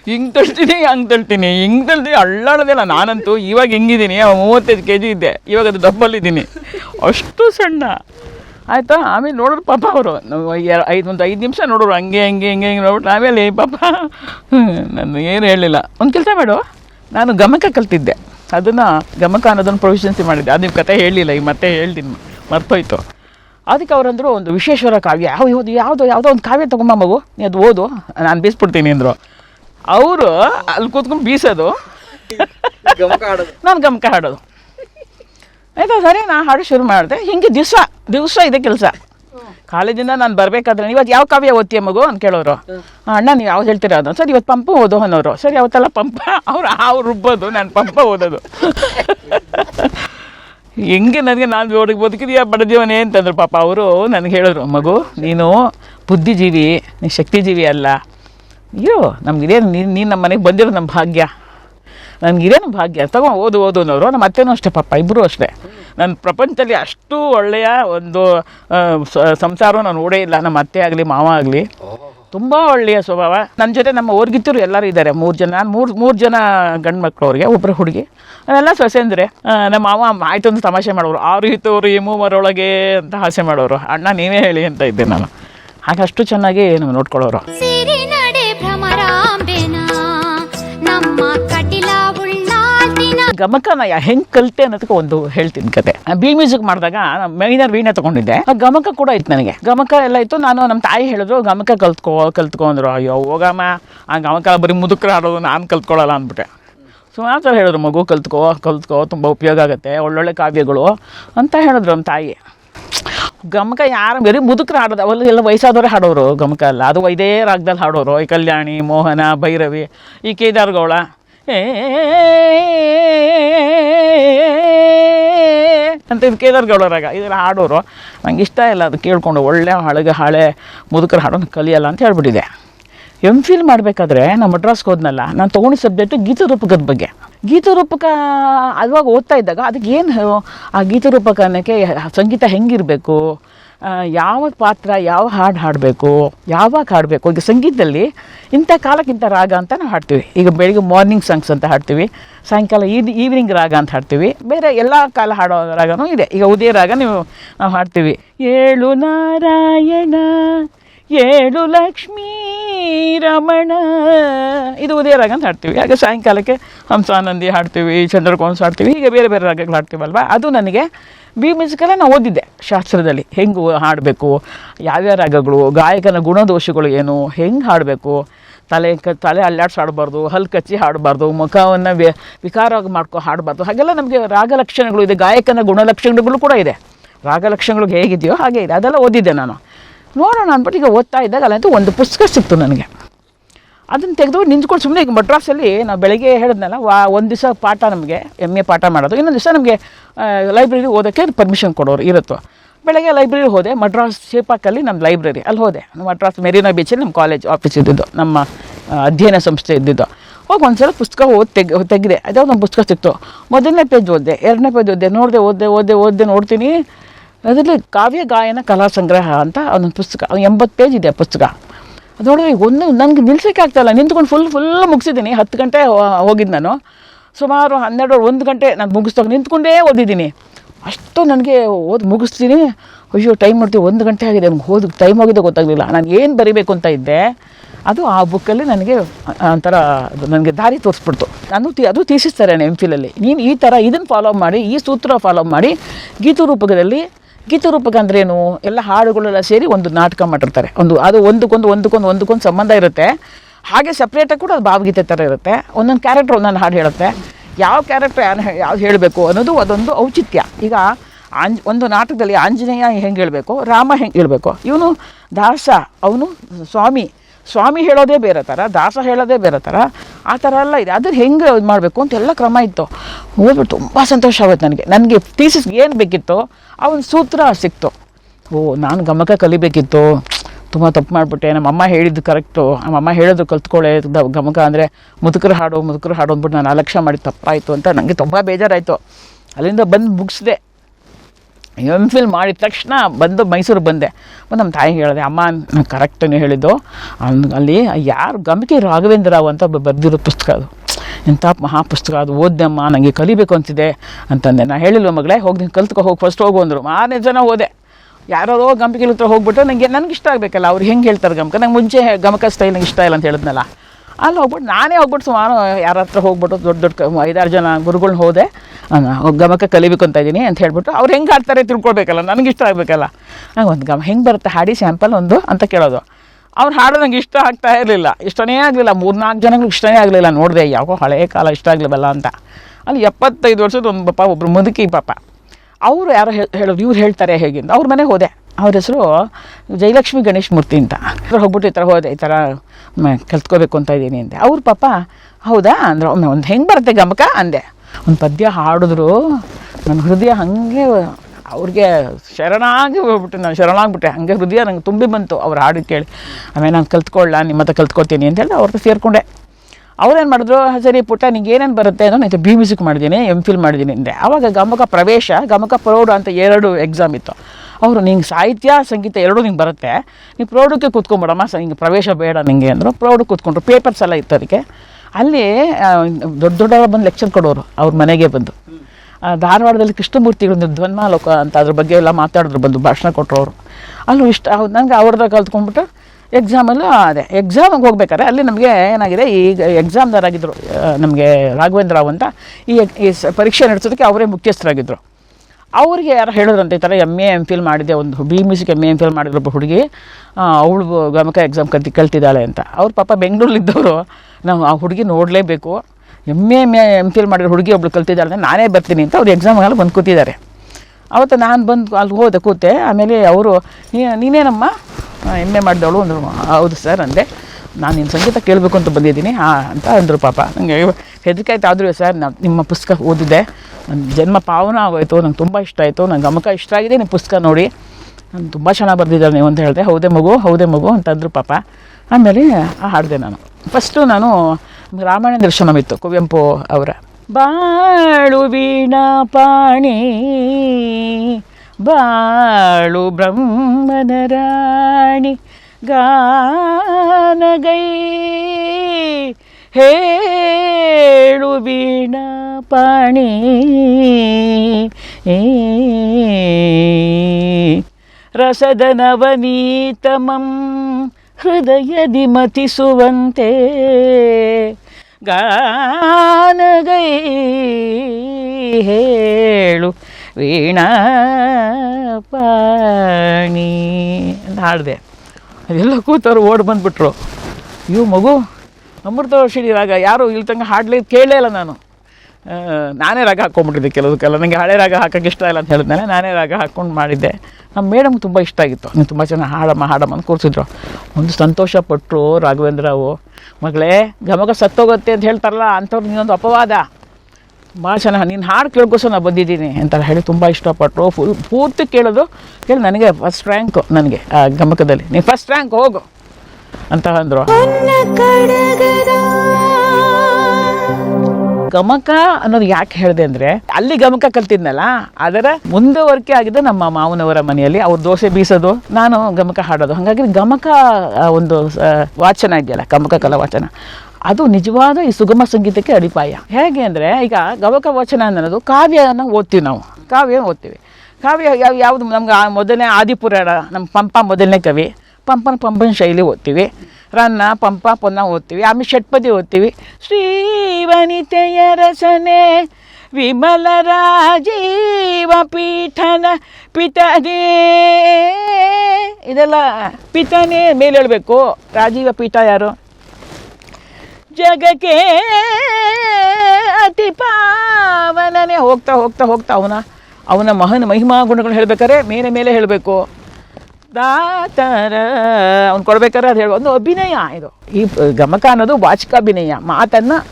ಹಿಂಗೆ ತಳ್ತೀನಿ, ಹಂಗೆ ತಳ್ತೀನಿ. ಹಿಂಗೆ ತಳ್ತೀನಿ ಅಳ್ಳಾಡೋದಿಲ್ಲ ನಾನಂತೂ ಇವಾಗ ಹೆಂಗಿದ್ದೀನಿ. ಮೂವತ್ತೈದು ಕೆ ಜಿ ಇದ್ದೆ. ಇವಾಗ ಅದು ಡಬ್ಬಲ್ಲಿದ್ದೀನಿ ಅಷ್ಟು ಸಣ್ಣ. ಆಯಿತಾ? ಆಮೇಲೆ ನೋಡೋರು ಪಾಪ ಅವರು. ಐದು ಒಂದು ಐದು ನಿಮಿಷ ನೋಡೋರು. ಹಂಗೆ ಹಂಗೆ ಹಂಗೆ ಹಿಂಗೆ ನೋಡ್ಬಿಟ್ಟು ಆಮೇಲೆ ಪಾಪ. ನಾನು ಏನು ಹೇಳಲಿಲ್ಲ ಒಂದು ಕೆಲಸ ಮಾಡು. ನಾನು ಗಮಕ ಕಲ್ತಿದ್ದೆ. ಅದನ್ನು ಗಮಕ ಅನ್ನೋದನ್ನು ಪ್ರೊವಿಷನ್ಸಿ ಮಾಡಿದ್ದೆ. ಅದು ನಿಮ್ಮ ಕತೆ ಹೇಳಲಿಲ್ಲ ಈಗ ಮತ್ತೆ ಹೇಳ್ತೀನಿ. ಮರ್ತೋಯ್ತು. ಅದಕ್ಕೆ ಅವರಂದರು ಒಂದು ವಿಶ್ವೇಶ್ವರ ಕಾವ್ಯ. ಯಾವ ಯಾವುದು ಯಾವುದೋ ಯಾವುದೋ ಒಂದು ಕಾವ್ಯ ತಗೊಂಬ ಮಗು. ನೀ ಅದು ಓದು. ನಾನು ಬೀಸ್ಬಿಡ್ತೀನಿ ಅಂದರು. ಅವರು ಅಲ್ಲಿ ಕೂತ್ಕೊಂಡು ಬೀಸೋದು. ನಾನು ಗಮಕ ಹಾಡೋದು ಆಯ್ತಾ ಸರಿ ನಾ ಹಾಡು ಶುರು ಮಾಡಿದೆ. ಹಿಂಗೆ ದಿವಸ ದಿವಸ ಇದೆ ಕೆಲಸ. ಕಾಲೇಜಿಂದ ನಾನು ಬರಬೇಕಾದ್ರೆ ಇವತ್ತು ಯಾವ ಕಾವ್ಯ ಓದ್ತೀಯ ಮಗು ಅಂತ ಕೇಳೋರು? ಅಣ್ಣ ನೀವು ಯಾವ್ದು ಹೇಳ್ತೀರಾ ಅದು? ಸರ್ ಇವತ್ತು ಪಂಪು ಓದೋ ಅನ್ನೋರು. ಸರಿ ಅವತ್ತೆಲ್ಲ ಪಂಪ ಅವ್ರು ಅವ್ರು ರುಬ್ಬೋದು ನಾನು ಪಂಪ ಓದೋದು. ಹೆಂಗೆ ನನಗೆ ನಾನು ಅವ್ರಿಗೆ ಬದುಕಿದೀಯ ಬಡಜೀವನೇ ಅಂತಂದ್ರು ಪಾಪ ಅವರು. ನನಗೆ ಹೇಳಿದ್ರು ಮಗು ನೀನು ಬುದ್ಧಿಜೀವಿ ನೀನು ಶಕ್ತಿಜೀವಿ ಅಲ್ಲ. ಅಯ್ಯೋ ನಮ್ಗಿದೇನು ನೀನು ನೀನು ನಮ್ಮ ಮನೆಗೆ ಬಂದಿರೋ ನಮ್ಮ ಭಾಗ್ಯ. ನನಗಿದೇನು ಭಾಗ್ಯ? ತಗೋ ಓದು ಓದು ಅನ್ನೋರು ನಮ್ಮ ಅತ್ತೆನೂ ಅಷ್ಟೇ ಪಾಪ ಇಬ್ಬರೂ ಅಷ್ಟೇ. ನನ್ನ ಪ್ರಪಂಚದಲ್ಲಿ ಅಷ್ಟು ಒಳ್ಳೆಯ ಒಂದು ಸಂಸಾರ ನಾನು ನೋಡೇ ಇಲ್ಲ. ನಮ್ಮ ಅತ್ತೆ ಆಗಲಿ ಮಾವ ಆಗಲಿ. ತುಂಬ ಒಳ್ಳೆಯ ಸ್ವಭಾವ. ನನ್ನ ಜೊತೆ ನಮ್ಮ ಓರ್ಗಿತ್ತರು ಎಲ್ಲರೂ ಇದ್ದಾರೆ. ಮೂರು ಜನ ನಾನು ಮೂರು ಮೂರು ಜನ ಗಂಡು ಮಕ್ಕಳು ಅವ್ರಿಗೆ ಒಬ್ಬರು ಹುಡುಗಿ ಅವೆಲ್ಲ ಆ, ನಮ್ಮ ಮಾವ ಆಯ್ತು ಅಂತ ತಮಾಷೆ ಮಾಡೋರು. ಆರು ಇತ್ತವರು ಈ ಮೂವರೊಳಗೆ ಅಂತ ಆಸೆ ಮಾಡೋರು. ಅಣ್ಣ ನೀವೇ ಹೇಳಿ ಅಂತ ಇದ್ದೆ ನಾನು. ಹಾಗೆ ಅಷ್ಟು ಚೆನ್ನಾಗಿ ನಾವು ನೋಡ್ಕೊಳ್ಳೋರು. ಗಮಕ ನಾ ಹೆಂಗೆ ಕಲಿತೆ ಅನ್ನೋದಕ್ಕೆ ಒಂದು ಹೇಳ್ತೀನಿ ಕತೆ. ಬಿ ಮ್ಯೂಸಿಕ್ ಮಾಡಿದಾಗ ಮೈನರ್ ವೀಣೆ ತಗೊಂಡಿದ್ದೆ. ಆ, ಗಮಕ ಕೂಡ ಇತ್ತು ನನಗೆ. ಗಮಕ ಎಲ್ಲ ಇತ್ತು. ನಾನು ನಮ್ಮ ತಾಯಿ ಹೇಳಿದ್ರು, ಗಮಕ ಕಲ್ತ್ಕೋ, ಕಲ್ತ್ಕೊ ಅಂದ್ರು. ಅಯ್ಯೋ, ಹೋಗಮ್ಮ. ಆ, ಗಮಕ ಬರೀ ಮುದುಕರ ಆಡೋದು, ನಾನು ಕಲ್ತ್ಕೊಳ್ಳಲ್ಲ ಅಂದ್ಬಿಟ್ಟೆ. ಆ ಥರ ಹೇಳಿದ್ರು ಮಗು, ಕಲ್ತ್ಕೋ ಕಲ್ತ್ಕೋ, ತುಂಬ ಉಪಯೋಗ ಆಗುತ್ತೆ, ಒಳ್ಳೊಳ್ಳೆ ಕಾವ್ಯಗಳು ಅಂತ ಹೇಳಿದ್ರು ನಮ್ಮ ತಾಯಿ. ಗಮಕ ಯಾರು ಬೇರೆ ಮುದುಕರು ಹಾಡೋದು ಅವೆಲ್ಲ ಎಲ್ಲ ವಯಸ್ಸಾದವರೇ ಹಾಡೋರು ಗಮಕ ಅಲ್ಲ ಅದು ಇದೇ ರಾಗದಲ್ಲಿ ಹಾಡೋರು. ಈ ಕಲ್ಯಾಣಿ, ಮೋಹನ, ಭೈರವಿ, ಈ ಕೇದಾರ್ ಗೌಳ ಏ ಅಂತ ಇದು ಕೇದಾರ್ ಗೌಡರಾಗ ಇದೆಲ್ಲ ಹಾಡೋರು. ನಂಗೆ ಇಷ್ಟ ಇಲ್ಲ ಅದು ಕೇಳ್ಕೊಂಡು ಒಳ್ಳೆ ಹಳಗೆ ಹಾಳೆ ಮುದುಕರ ಹಾಡೋನು ಕಲಿಯಲ್ಲ ಅಂತ ಹೇಳ್ಬಿಟ್ಟಿದೆ. ಎಂ ಫಿಲ್ ಮಾಡಬೇಕಾದ್ರೆ ನಾನು ಮಡ್ರಾಸ್ಗೆ ಹೋದ್ನಲ್ಲ, ನಾನು ತೊಗೊಂಡಿದ್ದ ಸಬ್ಜೆಕ್ಟು ಗೀತರೂಪಕದ ಬಗ್ಗೆ. ಗೀತರೂಪಕ ಅದುವಾಗ ಓದ್ತಾ ಇದ್ದಾಗ ಅದಕ್ಕೆ ಏನು ಆ ಗೀತರೂಪಕ ಅನ್ನೋಕ್ಕೆ ಸಂಗೀತ ಹೆಂಗಿರಬೇಕು? ಯಾವ ಪಾತ್ರ, ಯಾವ ಹಾಡು ಹಾಡಬೇಕು, ಯಾವಾಗ ಹಾಡಬೇಕು? ಈಗ ಸಂಗೀತದಲ್ಲಿ ಇಂಥ ಕಾಲಕ್ಕಿಂತ ರಾಗ ಅಂತ ನಾವು ಹಾಡ್ತೀವಿ. ಈಗ ಬೆಳಿಗ್ಗೆ ಮಾರ್ನಿಂಗ್ ಸಾಂಗ್ಸ್ ಅಂತ ಹಾಡ್ತೀವಿ, ಸಾಯಂಕಾಲ ಈವ್ನಿಂಗ್ ರಾಗ ಅಂತ ಹಾಡ್ತೀವಿ. ಬೇರೆ ಎಲ್ಲ ಕಾಲ ಹಾಡೋ ರಾಗನೂ ಇದೆ. ಈಗ ಉದಯ ರಾಗ ನೀವು, ನಾವು ಹಾಡ್ತೀವಿ. ಏಳು ನಾರಾಯಣ, ಏಳು ಲಕ್ಷ್ಮೀ ರಮಣ. ಇದು ಉದಯ ರಾಗ ಅಂತ ಹಾಡ್ತೀವಿ. ಹಾಗೆ ಸಾಯಂಕಾಲಕ್ಕೆ ಹಂಸಾನಂದಿ ಹಾಡ್ತೀವಿ, ಚಂದ್ರಕೋನ್ಸ್ ಹಾಡ್ತೀವಿ. ಹೀಗೆ ಬೇರೆ ಬೇರೆ ರಾಗಗಳು ಹಾಡ್ತೀವಲ್ವ? ಅದು ನನಗೆ ಬಿ ಮ್ಯೂಸಿಕಲ್ಲೇ ನಾನು ಓದಿದ್ದೆ ಶಾಸ್ತ್ರದಲ್ಲಿ. ಹೆಂಗೆ ಹಾಡಬೇಕು, ಯಾವ್ಯಾವ ರಾಗಗಳು, ಗಾಯಕನ ಗುಣದೋಷಗಳು ಏನು, ಹೆಂಗೆ ಹಾಡಬೇಕು, ತಲೆ ಕ, ತಲೆ ಅಲ್ಲಾಡ್ಸಿ ಹಾಡಬಾರ್ದು ಹಲ್ಲು ಕಚ್ಚಿ ಹಾಡಬಾರ್ದು, ಮುಖವನ್ನು ವ್ಯ, ವಿಕಾರವಾಗಿ ಮಾಡ್ಕೊ ಹಾಡಬಾರ್ದು, ಹಾಗೆಲ್ಲ ನಮಗೆ ರಾಗ ಲಕ್ಷಣಗಳು ಇದೆ, ಗಾಯಕನ ಗುಣಲಕ್ಷಣಗಳು ಕೂಡ ಇದೆ. ರಾಗ ಲಕ್ಷಣಗಳು ಹೇಗಿದೆಯೋ ಹಾಗೆ ಇದೆ, ಅದೆಲ್ಲ ಓದಿದ್ದೆ ನಾನು. ನೋಡೋಣ ಅಂದ್ಬಿಟ್ಟು ಈಗ ಓದ್ತಾ ಇದ್ದಾಗ ಅಲ್ಲಂತೂ ಒಂದು ಪುಸ್ತಕ ಸಿಕ್ತು ನನಗೆ. ಅದನ್ನು ತೆಗೆದು ನಿಂತ್ಕೊಂಡು ಸುಮ್ಮನೆ ಈಗ ಮಡ್ರಾಸಲ್ಲಿ ನಾವು ಬೆಳಗ್ಗೆ ಹೇಳಿದ್ನಲ್ಲ, ವಾ, ಒಂದು ದಿವಸ ಪಾಠ ನಮಗೆ ಎಂ ಎ ಪಾಠ ಮಾಡೋದು. ಇನ್ನೊಂದು ದಿವಸ ನಮಗೆ ಲೈಬ್ರರಿ ಓದೋಕ್ಕೆ ಪರ್ಮಿಷನ್ ಕೊಡೋರು ಇರುತ್ತೋ ಬೆಳಗ್ಗೆ ಲೈಬ್ರರಿ ಹೋದೆ ಮಡ್ರಾಸ್ ಶೇಪಾಕಲ್ಲಿ ನಮ್ಮ ಲೈಬ್ರರಿ ಅಲ್ಲಿ ಹೋದೆ. ಮಡ್ರಾಸ್ ಮೆರಿನಾ ಬೀಚಲ್ಲಿ ನಮ್ಮ ಕಾಲೇಜ್ ಆಫೀಸ್ ಇದ್ದಿದ್ದು, ನಮ್ಮ ಅಧ್ಯಯನ ಸಂಸ್ಥೆ ಇದ್ದಿದ್ದು. ಹೋಗಿ ಒಂದ್ಸಲ ಪುಸ್ತಕ ಓದಿ ತೆಗ್ ತೆಗೆದೆ. ಅದೇ ಒಂದು ಪುಸ್ತಕ ಸಿಕ್ತು. ಮೊದಲನೇ ಪೇಜ್ ಓದಿದೆ, ಎರಡನೇ ಪೇಜ್ ಓದಿದೆ, ನೋಡಿದೆ, ಓದಿದೆ ಓದಿದೆ ಓದಿದೆ, ನೋಡ್ತೀನಿ. ಅದರಲ್ಲಿ ಕಾವ್ಯ, ಗಾಯನ, ಕಲಾ ಸಂಗ್ರಹ ಅಂತ ಒಂದು ಪುಸ್ತಕ, ಎಂಬತ್ತು ಪೇಜ್ ಇದೆ ಪುಸ್ತಕ. ಅದು ಒಂದು ನನಗೆ ನಿಲ್ಸೋಕ್ಕೆ ಆಗ್ತಾಯಿಲ್ಲ ನಿಂತ್ಕೊಂಡು ಫುಲ್ ಫುಲ್ ಮುಗಿಸಿದ್ದೀನಿ. ಹತ್ತು ಗಂಟೆ ಹೋಗಿದ್ದು ನಾನು. ಸುಮಾರು ಹನ್ನೆರಡು, ಒಂದು ಗಂಟೆ ನಾನು ಮುಗಿಸ್ದಾಗ ನಿಂತ್ಕೊಂಡೇ ಓದಿದ್ದೀನಿ. ಅಷ್ಟು ನನಗೆ ಓದಿ ಮುಗಿಸ್ತೀನಿ. ಅಯ್ಯೋ ಟೈಮ್ ಮಾಡ್ತೀವಿ. ಒಂದು ಗಂಟೆ ಆಗಿದೆ. ನನಗೆ ಓದಿ ಟೈಮ್ ಆಗಿದೆ ಗೊತ್ತಾಗಲಿಲ್ಲ. ನಾನು ಏನು ಬರಿಬೇಕು ಅಂತ ಇದ್ದೆ, ಅದು ಆ ಬುಕ್ಕಲ್ಲಿ ನನಗೆ ಒಂಥರ ನನಗೆ ದಾರಿ ತೋರಿಸ್ಬಿಡ್ತು. ನಾನು ತಿ, ಅದು ತೀಸಿಸ್ತಾರೆ ಎಂ ಫಿಲಲ್ಲಿ ನೀನು ಈ ಥರ ಇದನ್ನು ಫಾಲೋ ಮಾಡಿ, ಈ ಸೂತ್ರ ಫಾಲೋ ಮಾಡಿ, ಗೀತು ರೂಪಕದಲ್ಲಿ ಗೀತು ರೂಪಕ ಅಂದ್ರೇನು ಎಲ್ಲ ಹಾಡುಗಳೆಲ್ಲ ಸೇರಿ ಒಂದು ನಾಟಕ ಮಾಡಿರ್ತಾರೆ. ಒಂದು ಅದು ಒಂದಕ್ಕೊಂದು ಒಂದಕ್ಕೊಂದು ಒಂದಕ್ಕೊಂದು ಸಂಬಂಧ ಇರುತ್ತೆ. ಹಾಗೆ ಸಪ್ರೇಟಾಗಿ ಕೂಡ ಅದು ಭಾವಗೀತೆ ಥರ ಇರುತ್ತೆ. ಒಂದೊಂದು ಕ್ಯಾರೆಕ್ಟರ್ ಒಂದೊಂದು ಹಾಡು ಹೇಳುತ್ತೆ. ಯಾವ ಕ್ಯಾರೆಕ್ಟರ್ ಯಾರು ಯಾವ್ದು ಹೇಳಬೇಕು ಅನ್ನೋದು ಅದೊಂದು ಔಚಿತ್ಯ. ಈಗ ಆಂಜ್ ಒಂದು ನಾಟಕದಲ್ಲಿ ಆಂಜನೇಯ ಹೆಂಗೆ ಹೇಳಬೇಕು? ರಾಮ ಹೆಂಗೆ ಹೇಳಬೇಕು? ಇವನು ದಾಸ, ಅವನು ಸ್ವಾಮಿ. ಸ್ವಾಮಿ ಹೇಳೋದೇ ಬೇರೆ ಥರ ದಾಸ ಹೇಳೋದೇ ಬೇರೆ ಥರ ಆ ಥರ ಎಲ್ಲ ಇದೆ. ಅದನ್ನು ಹೆಂಗೆ ಇದು ಮಾಡಬೇಕು ಅಂತ ಎಲ್ಲ ಕ್ರಮ ಇತ್ತು. ಓದ್ಬಿಟ್ಟು ತುಂಬ ಸಂತೋಷ ಆಗುತ್ತೆ ನನಗೆ. ನನಗೆ ಥೀಸಿಸ್ ಏನು ಬೇಕಿತ್ತು ಆ ಒಂದು ಸೂತ್ರ ಸಿಕ್ತು. ಓ, ನಾನು ಗಮಕ ಕಲಿಬೇಕಿತ್ತು. ತುಂಬ ತಪ್ಪು ಮಾಡಿಬಿಟ್ಟೆ. ನಮ್ಮಮ್ಮ ಹೇಳಿದ್ದು ಕರೆಕ್ಟು ನಮ್ಮಮ್ಮ ಹೇಳಿದ್ರು ಕಲ್ತ್ಕೊಳ್ಳೆ. ಗಮಕ ಅಂದರೆ ಮುದುಕರು ಹಾಡು ಮುದುಕರು ಹಾಡು ಅಂದ್ಬಿಟ್ಟು ನಾನು ಅಲಕ್ಷ್ಯ ಮಾಡಿ ತಪ್ಪಾಯಿತು ಅಂತ ನನಗೆ ತುಂಬ ಬೇಜಾರಾಯಿತು. ಅಲ್ಲಿಂದ ಬಂದು ಮುಗಿಸ್ದೆ. ಎಂ ಫಿಲ್ ಮಾಡಿದ ತಕ್ಷಣ ಬಂದು ಮೈಸೂರು ಬಂದೆ. ನಮ್ಮ ತಾಯಿ ಹೇಳಿದೆ, ಅಮ್ಮ ಕರೆಕ್ಟನ್ನು ಹೇಳಿದ್ದು. ಅಲ್ಲಿ ಯಾರು ಗಮಕಿ ರಾಘವೇಂದ್ರ ರಾವ್ ಅಂತ ಬರೆದಿರೋ ಪುಸ್ತಕ ಅದು. ಇಂಥ ಮಹಾ ಪುಸ್ತಕ ಅದು. ಓದ್ದಮ್ಮ ನನಗೆ ಕಲಿಬೇಕು ಅಂತಿದೆ. ಅಂತಂದೆ. ನಾನು ಹೇಳಿಲ್ಲ ಮಗಳೇ, ಹೋಗಿ ನೀನು ಕಲ್ತ್ಕೊ, ಹೋಗಿ ಫಸ್ಟ್ ಹೋಗು ಅಂದರು. ಮಾರನೇ ಜನ ಓದೆ. ಯಾರೋ ಗಮಕಿಲ್ ಹತ್ರ ಹೋಗ್ಬಿಟ್ಟು ನನಗೆ ನನಗೆ ಇಷ್ಟ ಆಗಬೇಕಲ್ಲ. ಅವ್ರು ಹೆಂಗೆ ಹೇಳ್ತಾರೆ ಗಮಕ? ನಂಗೆ ಮುಂಚೆ ಗಮಕ ಸ್ಟೈಲ್ ನಂಗೆ ಇಷ್ಟ ಇಲ್ಲ ಅಂತ ಹೇಳಿದ್ನಲ್ಲ. ಅಲ್ಲಿ ಹೋಗ್ಬಿಟ್ಟು, ನಾನೇ ಹೋಗ್ಬಿಟ್ಟು ಸುಮಾರು ಯಾರ ಹತ್ರ ಹೋಗ್ಬಿಟ್ಟು ದೊಡ್ಡ ದೊಡ್ಡ ಐದಾರು ಜನ ಗುರುಗಳ್ನ ಹೋದೆ. ಗಮಕ ಕಲಿಬೇಕು ಅಂತ ಇದ್ದೀನಿ ಅಂತ ಹೇಳ್ಬಿಟ್ಟು, ಅವ್ರು ಹೆಂಗೆ ಆಡ್ತಾರೆ ತಿಳ್ಕೊಳ್ಬೇಕಲ್ಲ ನನಗೆ ಇಷ್ಟ ಆಗಬೇಕಲ್ಲ. ನಂಗೆ ಒಂದು ಗಮ, ಹೆಂಗೆ ಬರುತ್ತೆ ಹಾಡಿ, ಸ್ಯಾಂಪಲ್ ಒಂದು ಅಂತ ಕೇಳೋದು. ಅವ್ರು ಹಾಡೋ ನಂಗೆ ಇಷ್ಟ ಆಗ್ತಾ ಇರಲಿಲ್ಲ, ಇಷ್ಟನೇ ಆಗಲಿಲ್ಲ ಮೂರು ನಾಲ್ಕು ಜನಗಳು ಇಷ್ಟನೇ ಆಗಲಿಲ್ಲ, ನೋಡಿದೆ ಯಾಕೋ ಹಳೆಯ ಕಾಲ ಇಷ್ಟ ಆಗಲಿವಲ್ಲ ಅಂತ. ಅಲ್ಲಿ ಎಪ್ಪತ್ತೈದು ವರ್ಷದ ಒಂದು ಪಾಪ ಒಬ್ಬರು ಮುದುಕಿ ಪಾಪ. ಅವರು ಯಾರು ಹೇಳೋರು ಇವ್ರು ಹೇಳ್ತಾರೆ ಹೇಗಿಂದ ಅವ್ರ ಮನೆಗೆ ಹೋದೆ. ಅವ್ರ ಹೆಸರು ಜಯಲಕ್ಷ್ಮಿ ಗಣೇಶ್ ಮೂರ್ತಿ ಅಂತ. ಹೋಗ್ಬಿಟ್ಟು ಈ ಥರ ಹೋದೆ, ಈ ಥರ ಕಲ್ತ್ಕೋಬೇಕು ಅಂತ ಇದ್ದೀನಿ ಅಂದೆ. ಅವ್ರ ಪಾಪ, ಹೌದಾ? ಅಂದ್ರೆ ಒಮ್ಮೆ ಒಂದು ಹೆಂಗೆ ಬರುತ್ತೆ ಗಮಕ? ಅಂದೆ. ಒಂದು ಪದ್ಯ ಹಾಡಿದ್ರು ನನ್ನ ಹೃದಯ ಹಾಗೆ ಅವ್ರಿಗೆ ಶರಣಾಗಿ ಹೋಗ್ಬಿಟ್ಟೆ ನಾನು ಶರಣಾಗ್ಬಿಟ್ಟೆ. ಹಾಗೆ ಹೃದಯ ನಂಗೆ ತುಂಬಿ ಬಂತು ಅವ್ರು ಹಾಡು ಕೇಳಿ. ಆಮೇಲೆ ನಾನು ಕಲ್ತ್ಕೊಳ್ಳ ನಿಮ್ಮ ಹತ್ರ ಕಲ್ತ್ಕೊಳ್ತೀನಿ ಅಂತ ಹೇಳಿ ಅವ್ರ ಹತ್ರ ಸೇರಿಕೊಂಡೆ. ಅವ್ರೇನು ಮಾಡಿದ್ರು? ಸರಿ ಪುಟ್ಟ, ನಿಂಗೆ ಏನೇನು ಬರುತ್ತೆ ಅನ್ನೋ ನಾನು ಬಿ ಮ್ಯೂಸಿಕ್ ಮಾಡಿದ್ದೀನಿ ಎಂ ಫಿಲ್ ಮಾಡಿದ್ದೀನಿ ಅಂದೆ. ಆವಾಗ ಗಮಕ ಪ್ರವೇಶ, ಗಮಕ ಪ್ರೌಢ ಅಂತ ಎರಡು ಎಕ್ಸಾಮ್ ಇತ್ತು. ಅವರು ನಿಂಗೆ ಸಾಹಿತ್ಯ, ಸಂಗೀತ ಎರಡೂ ನಿಂಗೆ ಬರುತ್ತೆ. ನೀವು ಪ್ರೌಢಕ್ಕೆ ಕೂತ್ಕೊಂಬಿಡಮ್ಮ ಸ ಹಿಂಗೆ ಪ್ರವೇಶ ಬೇಡ ನಿಂಗೆ ಅಂದರು. ಪ್ರೌಢ ಕೂತ್ಕೊಂಡ್ರು ಪೇಪರ್ಸ್ ಎಲ್ಲ ಇತ್ತು ಅದಕ್ಕೆ. ಅಲ್ಲಿ ದೊಡ್ಡ ದೊಡ್ಡವರು ಬಂದು ಲೆಕ್ಚರ್ ಕೊಡೋರು, ಅವ್ರ ಮನೆಗೆ ಬಂದು. ಧಾರವಾಡದಲ್ಲಿ ಕೃಷ್ಣಮೂರ್ತಿಗಳೊಂದು ಧ್ವನ್ಮಾಲೋಕ ಅಂತ ಅದ್ರ ಬಗ್ಗೆ ಎಲ್ಲ ಮಾತಾಡಿದ್ರು, ಬಂದು ಭಾಷಣ ಕೊಟ್ಟರು ಅವರು ಅಲ್ಲೂ ಇಷ್ಟ ನನಗೆ ಅವ್ರದ್ದು ಕಲ್ತ್ಕೊಂಡ್ಬಿಟ್ಟು ಎಕ್ಸಾಮಲ್ಲೂ ಅದೇ ಎಕ್ಸಾಮಿಗೆ ಹೋಗ್ಬೇಕಾದ್ರೆ ಅಲ್ಲಿ ನಮಗೆ ಏನಾಗಿದೆ, ಈಗ ಎಕ್ಸಾಮ್ದಾರಾಗಿದ್ದರು ನಮಗೆ ರಾಘವೇಂದ್ರ ಅಂತ, ಈ ಪರೀಕ್ಷೆ ನಡೆಸೋದಕ್ಕೆ ಅವರೇ ಮುಖ್ಯಸ್ಥರಾಗಿದ್ದರು ಅವ್ರಿಗೆ ಯಾರು ಹೇಳಿದ್ರಂತ ಈ ಥರ ಎಂ ಎ ಎಂ ಫಿಲ್ ಮಾಡಿದೆ, ಒಂದು B music M A M Phil ಮಾಡಿದ್ರು ಒಬ್ಬ ಹುಡುಗಿ ಅವಳು ಗಮಕ ಎಕ್ಸಾಮ್ ಕಲ್ತಿ, ಕಲ್ತಿದ್ದಾಳೆ ಅಂತ. ಅವ್ರ ಪಾಪ ಬೆಂಗಳೂರಲ್ಲಿದ್ದವರು. ನಾವು ಆ ಹುಡುಗಿ ನೋಡಲೇಬೇಕು. M A M A M Phil ಮಾಡಿರೋ ಹುಡುಗಿ ಒಬ್ಳು ಕಲ್ತಿದ್ದಾಳೆ ಅಂದರೆ ನಾನೇ ಬರ್ತೀನಿ ಅಂತ ಅವ್ರು ಎಕ್ಸಾಮ್ ಅಲ್ಲಿ ಬಂದು ಕೂತಿದ್ದಾರೆ. ಅವತ್ತು ನಾನು ಬಂದು ಅಲ್ಲಿ ಹೋದೆ ಕೂತೆ, ಆಮೇಲೆ ಅವರು ನೀನೇನಮ್ಮ? ಎಂ ಎ ಮಾಡಿದವಳು ಅಂದರು, ಹೌದು ಸರ್ ಅಂದೆ. ನಾನು ನಿನ್ನ ಸಂಗೀತ ಕೇಳಬೇಕು ಅಂತ ಬಂದಿದ್ದೀನಿ ಹಾಂ ಅಂತ ಅಂದರು ಪಾಪ. ನನಗೆ ಹೆದರಿಕೆ ಆಯ್ತು. ಆದರೂ ಸರ್ ನಾನು ನಿಮ್ಮ ಪುಸ್ತಕ ಓದಿದ್ದೆ. ನನ್ನ ಜನ್ಮ ಪಾವನ ಆಗೋಯಿತು, ನಂಗೆ ತುಂಬ ಇಷ್ಟ ಆಯಿತು, ನಂಗೆ ಗಮಕ ಇಷ್ಟ ಆಗಿದೆ ನಿಮ್ಮ ಪುಸ್ತಕ ನೋಡಿ. ನಾನು ತುಂಬ ಚೆನ್ನಾಗಿ ಬರೆದಿದ್ದಾರೆ ನೀವು ಅಂತ ಹೇಳಿದೆ, ಹೌದೇ ಮಗು ಹೌದೇ ಮಗು ಅಂತ ಅಂದರು ಪಾಪ. ಆಮೇಲೆ ಹಾಡಿದೆ ನಾನು. ಫಸ್ಟು ನಾನು ರಾಮಾಯಣ ದರ್ಶನಂ ಇತ್ತು, ಕುವೆಂಪು ಅವರ. ಬಾಳು ವೀಣಾ ಪಾಣಿ, ಬಾಳು ಬ್ರಹ್ಮನ ರಾಣಿ, ಗಾನಗೈ ಹೇಳು ವೀಣ ಪಾಣಿ. ರಸದ ನವನೀತಮಂ ಹೃದಯದಿ ಮತಿಸುವಂತೆ. ಗಾನಗೈ ಹೇಳು ವೀಣಾ ಪಾಣಿ. ಅಂತ ಹಾಡಿದೆ. ಅದೆಲ್ಲ ಕೂತವ್ರು ಓಡ್ ಬಂದ್ಬಿಟ್ರು. ಇವು ಮಗು ಅಮೃತ ವರ್ಷಿಣಿ ರಾಗ ಯಾರು ಇಲ್ಲಿ ತನಕ ಹಾಡಲಿ ಕೇಳಲೇ ಇಲ್ಲ ನಾನು. ನಾನೇ ರಾಗ ಹಾಕ್ಕೊಂಡ್ಬಿಟ್ಟಿದ್ದೆ ಕೆಲವಕ್ಕೆಲ್ಲ ನನಗೆ ಹಳೆ ರಾಗ ಹಾಕೋಕ್ಕೆ ಇಷ್ಟ ಇಲ್ಲ ಅಂತ ಹೇಳಿದ್ಮೇಲೆ ನಾನೇ ರಾಗ ಹಾಕ್ಕೊಂಡು ಮಾಡಿದ್ದೆ. ನಮ್ಮ ಮೇಡಮ್ ತುಂಬ ಇಷ್ಟ ಆಗಿತ್ತು. ನೀವು ತುಂಬ ಚೆನ್ನಾಗಿ ಹಾಡಮ್ಮ ಹಾಡಮ್ಮ ಅಂತ ಕೂರಿಸಿದ್ರು. ಒಂದು ಸಂತೋಷ ಪಟ್ಟರು ರಾಘವೇಂದ್ರವು ಮಗಳೇ ಗಮಕ ಸತ್ತೋಗುತ್ತೆ ಅಂತ ಹೇಳ್ತಾರಲ್ಲ ಅಂಥವ್ರು ನೀನೊಂದು ಅಪವಾದ. ಭಾಳ ಚೆನ್ನಾಗಿ ನೀನು ಹಾಡು ಕೇಳ್ಕೋಸ ನಾನು ಬಂದಿದ್ದೀನಿ ಅಂತ ಹೇಳಿ ತುಂಬ ಇಷ್ಟಪಟ್ಟರು ಫುಲ್, ಪೂರ್ತಿ ಕೇಳೋದು ಕೇಳಿ ನನಗೆ ಫಸ್ಟ್ ರ್ಯಾಂಕು ನನಗೆ, ಆ ಗಮಕದಲ್ಲಿ ನೀನು ಫಸ್ಟ್ ರ್ಯಾಂಕ್ ಹೋಗು. ಅಂತ ಅಂದ್ರು. ಗಮಕ ಅನ್ನೋದು ಯಾಕೆ ಹೇಳಿದೆ ಅಂದ್ರೆ ಅಲ್ಲಿ ಗಮಕ ಕಲ್ತಿದ್ನಲ್ಲ ಅದರ ಮುಂದುವರಿಕೆ ಆಗಿದೆ ನಮ್ಮ ಮಾವನವರ ಮನೆಯಲ್ಲಿ ಅವ್ರು ದೋಸೆ ಬೀಸೋದು ನಾನು ಗಮಕ ಹಾಡೋದು. ಹಾಗಾಗಿ ಗಮಕ ಒಂದು ವಾಚನ ಇದೆಯಲ್ಲ ಗಮಕ ಕಲಾ ವಾಚನ ಅದು ನಿಜವಾದ ಈ ಸುಗಮ ಸಂಗೀತಕ್ಕೆ ಅಡಿಪಾಯ. ಹೇಗೆ ಅಂದರೆ ಈಗ ಗಮಕ ವಾಚನ ಅನ್ನೋದು ಕಾವ್ಯನ ಓದ್ತೀವಿ ನಾವು. ಕಾವ್ಯ ಓದ್ತೀವಿ. ಕಾವ್ಯ ಯಾವ ಯಾವುದು ನಮ್ಗೆ ಮೊದಲನೇ ಆದಿಪುರಾಣ ನಮ್ಮ ಪಂಪ ಮೊದಲನೇ ಕವಿ ಪಂಪನ ಪಂಪನ ಶೈಲಿ ಓದ್ತೀವಿ. ರನ್ನ, ಪಂಪ, ಪೊನ್ನ ಓದ್ತೀವಿ. ಆಮೇಲೆ ಷಟ್ಪದಿ ಓದ್ತೀವಿ. ಶ್ರೀವನಿತೆಯ ರಸನೆ, ವಿಮಲ ರಾಜೀವ ಪೀಠನ ಪಿತನೇ. ಇದೆಲ್ಲ ಪಿತನೇ ಮೇಲೆ ಹೇಳಬೇಕು. ರಾಜೀವ ಪೀಠ ಯಾರು? ಜಗಕ್ಕೆ ಅತಿ ಪಾವನನೇ. ಹೋಗ್ತಾ ಹೋಗ್ತಾ ಹೋಗ್ತಾ ಅವನ ಅವನ ಮಹನ್ ಮಹಿಮಾ ಗುಣಗಳು ಹೇಳಬೇಕಾದ್ರೆ ಮೇಲೆ ಮೇಲೆ ಹೇಳಬೇಕು. ದಾತರ. ಅವ್ನು ಕೊಡ್ಬೇಕಾದ್ರೆ ಅದು ಹೇಳೋ ಒಂದು ಅಭಿನಯ ಇದು. ಈ ಗಮಕ ಅನ್ನೋದು ವಾಚಿಕಾಭಿನಯ ಮಾತನ್ನು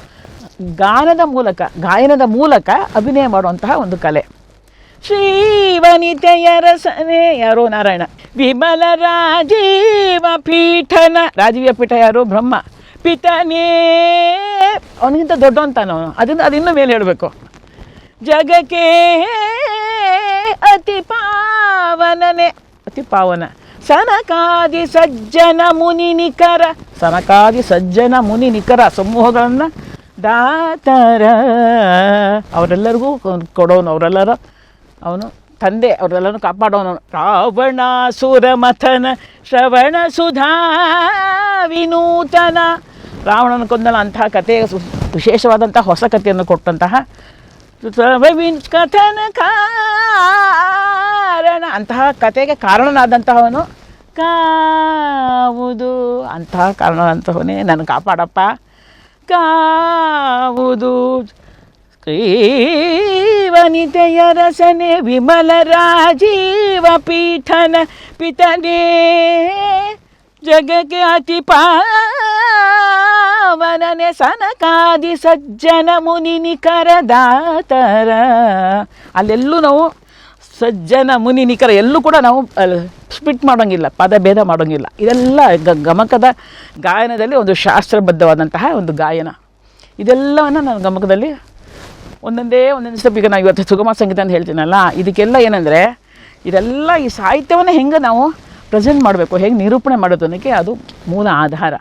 ಗಾನದ ಮೂಲಕ, ಗಾಯನದ ಮೂಲಕ ಅಭಿನಯ ಮಾಡುವಂತಹ ಒಂದು ಕಲೆ. ಶ್ರೀವನಿತೆಯ ರಸನೆ ಯಾರೋ? ನಾರಾಯಣ. ವಿಮಲ ರಾಜೀವ ಪೀಠನ ರಾಜೀವ ಪೀಠ ಯಾರು? ಬ್ರಹ್ಮ. ಪಿತನೇ. ಅವನಿಗಿಂತ ದೊಡ್ಡ ಅದನ್ನು ಅದಿನ್ನೂ ಮೇಲೆ ಹೇಳಬೇಕು. ಜಗಕ್ಕೆ ಅತಿ ಪಾವನನೆ. ಅತಿ ಪಾವನ. ಸನಕಾದಿ ಸಜ್ಜನ ಮುನಿ ನಿಖರ, ಸನಕಾದಿ ಸಜ್ಜನ ಮುನಿ ನಿಖರ ಸಮೂಹಗಳನ್ನು ದಾತರ. ಅವರೆಲ್ಲರಿಗೂ ಕೊಡೋನು, ಅವರೆಲ್ಲರ ಅವನು ತಂದೆ ಅವರೆಲ್ಲರೂ ಕಾಪಾಡೋನು. ರಾವಣಾಸುರ ಮಥನ, ಶ್ರವಣ ಸುಧಾ ವಿನೂತನ. ರಾವಣನ ಕೊಂದನ ಅಂತಹ ಕಥೆ ವಿಶೇಷವಾದಂತಹ ಹೊಸ ಕಥೆಯನ್ನು ಕೊಟ್ಟಂತಹ ಕಥನ ಕಾರಣ ಅಂತಹ ಕಥೆಗೆ ಕಾರಣನಾದಂತಹವನು? ಕಾವುದು. ಅಂತಹ ಕಾರಣವಂತಹವನೇ ನನ್ನ ಕಾಪಾಡಪ್ಪ. ಕಾವುದು. ಶ್ರೀವನಿತೆಯ ರಸನೆ ವಿಮಲ ರಾಜೀವ ಪೀಠನ ಪಿತನೇ. ಜಗಕ್ಕೆ ಅತಿ ಪಾವನನೆ ಸನಕಾದಿ ಸಜ್ಜನ ಮುನಿ ನಿಖರ ದಾತರ. ಅಲ್ಲೆಲ್ಲೂ ನಾವು ಸಜ್ಜನ ಮುನಿ ನಿಖರ ಎಲ್ಲೂ ಕೂಡ ನಾವು ಸ್ಪಿಟ್ ಮಾಡೋಂಗಿಲ್ಲ ಪದ ಭೇದ ಮಾಡೋಂಗಿಲ್ಲ. ಇದೆಲ್ಲ ಗಮಕದ ಗಾಯನದಲ್ಲಿ ಒಂದು ಶಾಸ್ತ್ರಬದ್ಧವಾದಂತಹ ಒಂದು ಗಾಯನ. ಇದೆಲ್ಲವನ್ನು ನಾನು ಗಮಕದಲ್ಲಿ ಒಂದೊಂದೇ ಒಂದೊಂದು ಸ್ಟೆಪ್ ಈಗ ನಾವು ಇವತ್ತು ಸುಗಮ ಸಂಗೀತ ಅಂತ ಹೇಳ್ತೀನಲ್ಲ, ಇದಕ್ಕೆಲ್ಲ ಏನಂದರೆ, ಇದೆಲ್ಲ ಈ ಸಾಹಿತ್ಯವನ್ನು ಹೆಂಗೆ ನಾವು ಪ್ರೆಸೆಂಟ್ ಮಾಡಬೇಕು, ಹೇಗೆ ನಿರೂಪಣೆ ಮಾಡೋದು ಅನ್ನೋಕ್ಕೆ ಅದು ಮೂಲ ಆಧಾರ.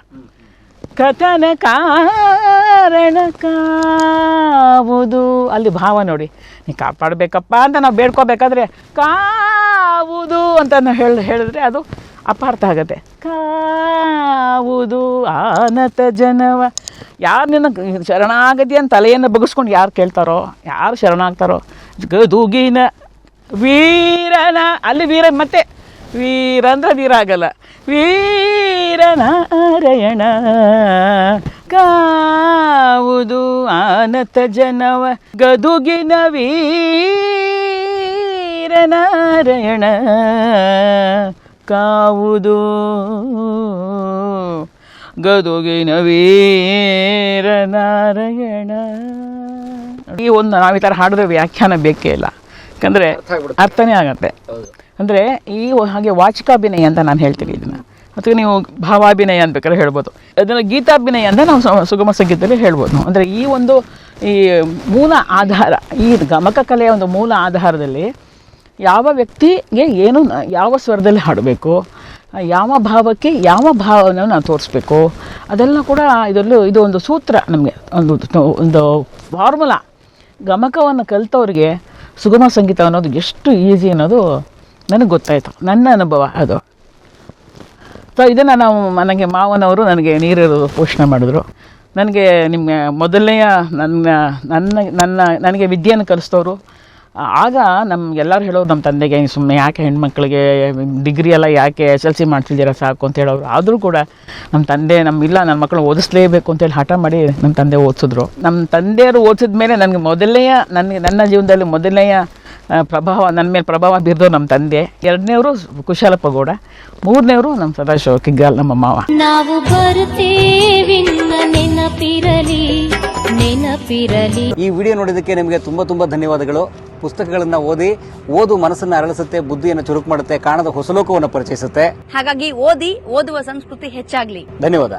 ಕಥನ ಕಾರಣ ಕಾವುದು. ಅಲ್ಲಿ ಭಾವ ನೋಡಿ, ನೀ ಕಾಪಾಡಬೇಕಪ್ಪ ಅಂತ ನಾವು ಬೇಡ್ಕೋಬೇಕಾದ್ರೆ ಕಾವುದು ಅಂತ ನಾವು ಹೇಳಿ, ಹೇಳಿದ್ರೆ ಅದು ಅಪಾರ್ಥ ಆಗುತ್ತೆ. ಕಾವುದು ಆನತ ಜನವ. ಯಾರು ನಿನ್ನ ಶರಣಾಗತಿ ಅಂತ ತಲೆಯನ್ನು ಬಗ್ಗಿಸ್ಕೊಂಡು ಯಾರು ಕೇಳ್ತಾರೋ, ಯಾರು ಶರಣಾಗ್ತಾರೋ, ಗದುಗಿನ ವೀರನ, ಅಲ್ಲಿ ವೀರ ಮತ್ತೆ ವೀರ ಅಂದ್ರೆ ವೀರ ಆಗಲ್ಲ ವೀರನಾರಾಯಣ ಕಾವುದು ಆನತ ಜನವ ಗದುಗಿನ ವೀರನಾರಾಯಣ ಕಾವುದು ಗದುಗಿನ ವೀರನಾರಾಯಣ. ಈ ಒಂದು ನಾವು ಈ ಥರ ಹಾಡಿದ್ರೆ ವ್ಯಾಖ್ಯಾನ ಬೇಕೇ ಇಲ್ಲ. ಯಾಕಂದರೆ. ಅರ್ಥನೇ ಆಗತ್ತೆ. ಅಂದರೆ ಈ ಹಾಗೆ ವಾಚಿಕಾಭಿನಯ ಅಂತ ನಾನು ಹೇಳ್ತೀನಿ ಇದನ್ನು. ಅಥವಾ ನೀವು ಭಾವಾಭಿನಯ ಅನ್ಬೇಕಾದ್ರೆ ಹೇಳ್ಬೋದು. ಅದನ್ನು ಗೀತಾಭಿನಯ ಅಂತ ನಾವು ಸುಗಮ ಸಂಗೀತದಲ್ಲಿ ಹೇಳ್ಬೋದು. ಅಂದರೆ ಈ ಒಂದು ಈ ಮೂಲ ಆಧಾರ, ಈ ಗಮಕ ಕಲೆಯ ಒಂದು ಮೂಲ ಆಧಾರದಲ್ಲಿ ಯಾವ ವ್ಯಕ್ತಿಗೆ ಏನು ಯಾವ ಸ್ವರದಲ್ಲಿ ಹಾಡಬೇಕು, ಯಾವ ಭಾವಕ್ಕೆ ಯಾವ ಭಾವವನ್ನು ನಾವು ತೋರಿಸ್ಬೇಕು, ಅದೆಲ್ಲ ಕೂಡ ಇದರಲ್ಲೂ ಇದು ಒಂದು ಸೂತ್ರ ನಮಗೆ. ಒಂದು ಒಂದು ಫಾರ್ಮುಲಾ ಗಮಕವನ್ನು ಕಲಿತವ್ರಿಗೆ ಸುಗಮ ಸಂಗೀತ ಅನ್ನೋದು ಎಷ್ಟು ಈಸಿ ಅನ್ನೋದು ನನಗೆ ಗೊತ್ತಾಯಿತು. ನನ್ನ ಅನುಭವ ಅದು. ಸೊ ಇದನ್ನು ನಾವು ನನಗೆ ಮಾವನವರು ನನಗೆ ನೀರು ಪೋಷಣೆ ಮಾಡಿದ್ರು. ನನಗೆ ನಿಮಗೆ ಮೊದಲನೆಯ ನನ್ನ ನನ್ನ ನನ್ನ, ನನಗೆ ವಿದ್ಯೆಯನ್ನು ಕಲಿಸಿದವರು ಆಗ ನಮ್ಗೆಲ್ಲರೂ ಹೇಳೋದು ನಮ್ಮ ತಂದೆಗೆ ಸುಮ್ಮನೆ ಯಾಕೆ ಹೆಣ್ಮಕ್ಳಿಗೆ ಡಿಗ್ರಿ ಎಲ್ಲ ಯಾಕೆ ಎಸ್ ಎಲ್ ಸಿ ಮಾಡ್ತಿದ್ದೀರಾ ಸಾಕು ಅಂತ ಹೇಳೋರು. ಆದರೂ ಕೂಡ ನಮ್ಮ ತಂದೆ ನಮ್ಮ ಇಲ್ಲ ನನ್ನ ಮಕ್ಕಳು ಓದಿಸ್ಲೇಬೇಕು ಅಂತೇಳಿ ಹಠ ಮಾಡಿ ನಮ್ಮ ತಂದೆ ಓದಿಸಿದ್ರು. ನಮ್ಮ ತಂದೆಯವರು ಓದಿಸಿದ ಮೇಲೆ ನನಗೆ ಮೊದಲನೆಯ, ನನಗೆ, ನನ್ನ ಜೀವನದಲ್ಲಿ ಮೊದಲನೆಯ ಪ್ರಭಾವ ನನ್ನ ಮೇಲೆ ಪ್ರಭಾವ ಬಿದ್ದು ನಮ್ಮ ತಂದೆ. ಎರಡನೇವರು ಕುಶಾಲಪ್ಪ ಗೌಡ ಮೂರನೇವರು ನಮ್ಮ ಸದಾಶಿವ ಕಿಗ್ಗಾಲ್ ನಮ್ಮ ಮಾವ. ನಾವು ಬರುತ್ತೇವೆ ನೆನಪಿರಲಿ ನೆನಪಿರಲಿ. ಈ ವಿಡಿಯೋ ನೋಡಿದಕ್ಕೆ ನಿಮಗೆ ತುಂಬ ತುಂಬ ಧನ್ಯವಾದಗಳು. ಪುಸ್ತಕಗಳನ್ನು ಓದಿ ಓದು ಮನಸ್ಸನ್ನು ಅರಳಿಸುತ್ತೆ ಬುದ್ಧಿಯನ್ನು ಚುರುಕು ಮಾಡುತ್ತೆ ಕಾಣದ ಹೊಸಲೋಕವನ್ನು ಪರಿಚಯಿಸುತ್ತೆ. ಹಾಗಾಗಿ ಓದಿ ಓದುವ ಸಂಸ್ಕೃತಿ ಹೆಚ್ಚಾಗ್ಲಿ. ಧನ್ಯವಾದ.